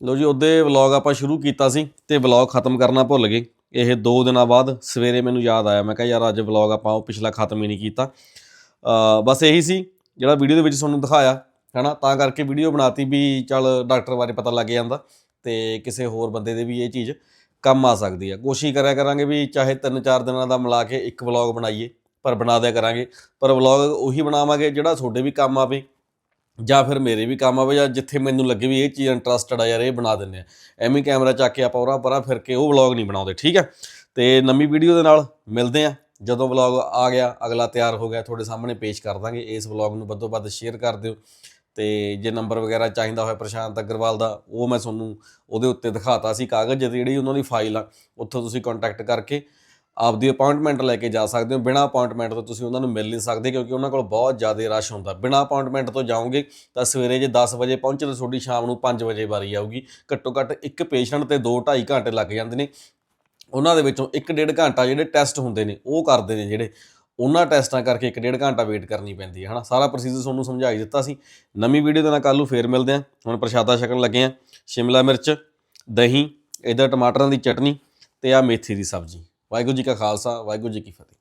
ਲੋ ਜੀ, ਉਹਦੇ ਵਲੌਗ ਆਪਾਂ ਸ਼ੁਰੂ ਕੀਤਾ ਸੀ ਤੇ ਵਲੌਗ ਖਤਮ ਕਰਨਾ ਭੁੱਲ ਗਏ। ਇਹ 2 ਦਿਨਾਂ ਬਾਅਦ ਸਵੇਰੇ ਮੈਨੂੰ ਯਾਦ ਆਇਆ। ਮੈਂ ਕਿਹਾ, ਯਾਰ, ਅੱਜ ਵਲੌਗ ਆਪਾਂ ਉਹ ਪਿਛਲਾ ਖਤਮ ਹੀ ਨਹੀਂ ਕੀਤਾ। ਬਸ ਇਹੀ ਸੀ, ਜਿਹੜਾ ਵੀਡੀਓ ਦੇ ਵਿੱਚ ਤੁਹਾਨੂੰ ਦਿਖਾਇਆ, ਹੈਨਾ? ਤਾਂ ਕਰਕੇ ਵੀਡੀਓ ਬਣਾਤੀ ਵੀ ਚੱਲ ਡਾਕਟਰ ਬਾਰੇ ਪਤਾ ਲੱਗ ਜਾਂਦਾ ਤੇ ਕਿਸੇ ਹੋਰ ਬੰਦੇ ਦੇ ਵੀ ਇਹ ਚੀਜ਼। ਕੰਮ ਆ ਸਕਦੀ ਹੈ। ਕੋਸ਼ਿਸ਼ ਕਰਿਆ ਕਰਾਂਗੇ ਵੀ ਚਾਹੇ 3-4 ਦਿਨਾਂ ਦਾ ਮਿਲਾ ਕੇ ਇੱਕ ਵਲੌਗ ਬਣਾਈਏ, ਪਰ ਬਣਾ ਦਿਆ ਕਰਾਂਗੇ। ਪਰ ਵਲੌਗ ਉਹੀ ਬਣਾਵਾਂਗੇ ਜਿਹੜਾ ਤੁਹਾਡੇ ਵੀ ਕੰਮ ਆਵੇ ਜਾਂ ਫਿਰ ਮੇਰੇ ਵੀ ਕੰਮ ਆਵੇ ਜਾਂ ਜਿੱਥੇ ਮੈਨੂੰ ਲੱਗੇ ਵੀ ਇਹ ਚੀਜ਼ ਇੰਟਰਸਟਡ ਆ ਯਾਰ, ਇਹ ਬਣਾ ਦਿੰਦੇ ਆ। ਐਵੇਂ ਕੈਮਰਾ ਚੱਕ ਕੇ ਆਪਾਂ ਉਰਾਂ ਪਰਾਂ ਫਿਰ ਕੇ ਉਹ ਵਲੌਗ ਨਹੀਂ ਬਣਾਉਂਦੇ, ਠੀਕ ਹੈ ਤੇ ਨਵੀਂ ਵੀਡੀਓ ਦੇ ਨਾਲ ਮਿਲਦੇ ਆ। ਜਦੋਂ ਵਲੌਗ ਆ ਗਿਆ, ਅਗਲਾ ਤਿਆਰ ਹੋ ਗਿਆ, ਤੁਹਾਡੇ ਸਾਹਮਣੇ ਪੇਸ਼ ਕਰ ਦਾਂਗੇ। ਇਸ ਵਲੌਗ ਨੂੰ ਵੱਧੋ ਵੱਧ ਸ਼ੇਅਰ ਕਰ ਦਿਓ। ਤੇ ਜੇ ਨੰਬਰ ਵਗੈਰਾ ਚਾਹੀਦਾ ਹੋਇਆ ਪ੍ਰਸ਼ਾਂਤ ਅਗਰਵਾਲ ਦਾ, ਉਹ ਮੈਂ ਤੁਹਾਨੂੰ ਉਹਦੇ ਉੱਤੇ ਦਿਖਾਤਾ ਸੀ ਕਾਗਜ਼ ਜਿਹੜੀ ਉਹਨਾਂ ਦੀ ਫਾਈਲ ਆ, ਉੱਥੋਂ ਤੁਸੀਂ ਕੰਟੈਕਟ ਕਰਕੇ ਆਪਦੀ ਅਪਾਇੰਟਮੈਂਟ ਲੈ ਕੇ ਜਾ ਸਕਦੇ ਹੋ। ਬਿਨਾਂ ਅਪਾਇੰਟਮੈਂਟ ਤੋਂ ਤੁਸੀਂ ਉਹਨਾਂ ਨੂੰ ਮਿਲ ਨਹੀਂ ਸਕਦੇ ਕਿਉਂਕਿ ਉਹਨਾਂ ਕੋਲ ਬਹੁਤ ਜ਼ਿਆਦਾ ਰਸ਼ ਹੁੰਦਾ। ਬਿਨਾਂ ਅਪਾਇੰਟਮੈਂਟ ਤੋਂ ਜਾਓਗੇ ਤਾਂ ਸਵੇਰੇ ਜੇ 10 ਵਜੇ ਪਹੁੰਚੇ ਤਾਂ ਤੁਹਾਡੀ ਸ਼ਾਮ ਨੂੰ 5 ਵਜੇ ਵਾਰੀ ਆਊਗੀ। ਘੱਟੋ ਘੱਟ ਇੱਕ ਪੇਸ਼ੈਂਟ ਤੇ 2 2.5 ਘੰਟੇ ਲੱਗ ਜਾਂਦੇ ਨੇ। ਉਹਨਾਂ ਦੇ ਵਿੱਚੋਂ 1.5 ਘੰਟਾ ਜਿਹੜੇ ਟੈਸਟ ਹੁੰਦੇ ਨੇ, ਉਹ ਕਰਦੇ ਨੇ ਜਿਹੜੇ ਉਹਨਾਂ ਟੈਸਟਾਂ ਕਰਕੇ 1.5 ਘੰਟਾ ਵੇਟ ਕਰਨੀ ਪੈਂਦੀ ਹੈ, ਹਨਾ? ਸਾਰਾ ਪ੍ਰੋਸੀਜਰ ਤੁਹਾਨੂੰ ਸਮਝਾਈ ਦਿੱਤਾ ਸੀ। ਨਵੀਂ ਵੀਡੀਓ ਦੇ ਨਾਲ ਕੱਲ੍ਹ ਨੂੰ ਫੇਰ ਮਿਲਦੇ ਹਾਂ। ਹੁਣ ਪ੍ਰਸ਼ਾਦਾ ਛਕਣ ਲੱਗੇ ਹਾਂ। ਸ਼ਿਮਲਾ ਮਿਰਚ, ਦਹੀਂ ਇਧਰ ਟਮਾਟਰਾਂ ਦੀ ਚਟਨੀ ਤੇ ਆ ਮੇਥੀ ਦੀ ਸਬਜ਼ੀ। ਵਾਹਿਗੁਰੂ ਜੀ ਕਾ ਖਾਲਸਾ, ਵਾਹਿਗੁਰੂ ਜੀ ਕੀ ਫਤਿਹ।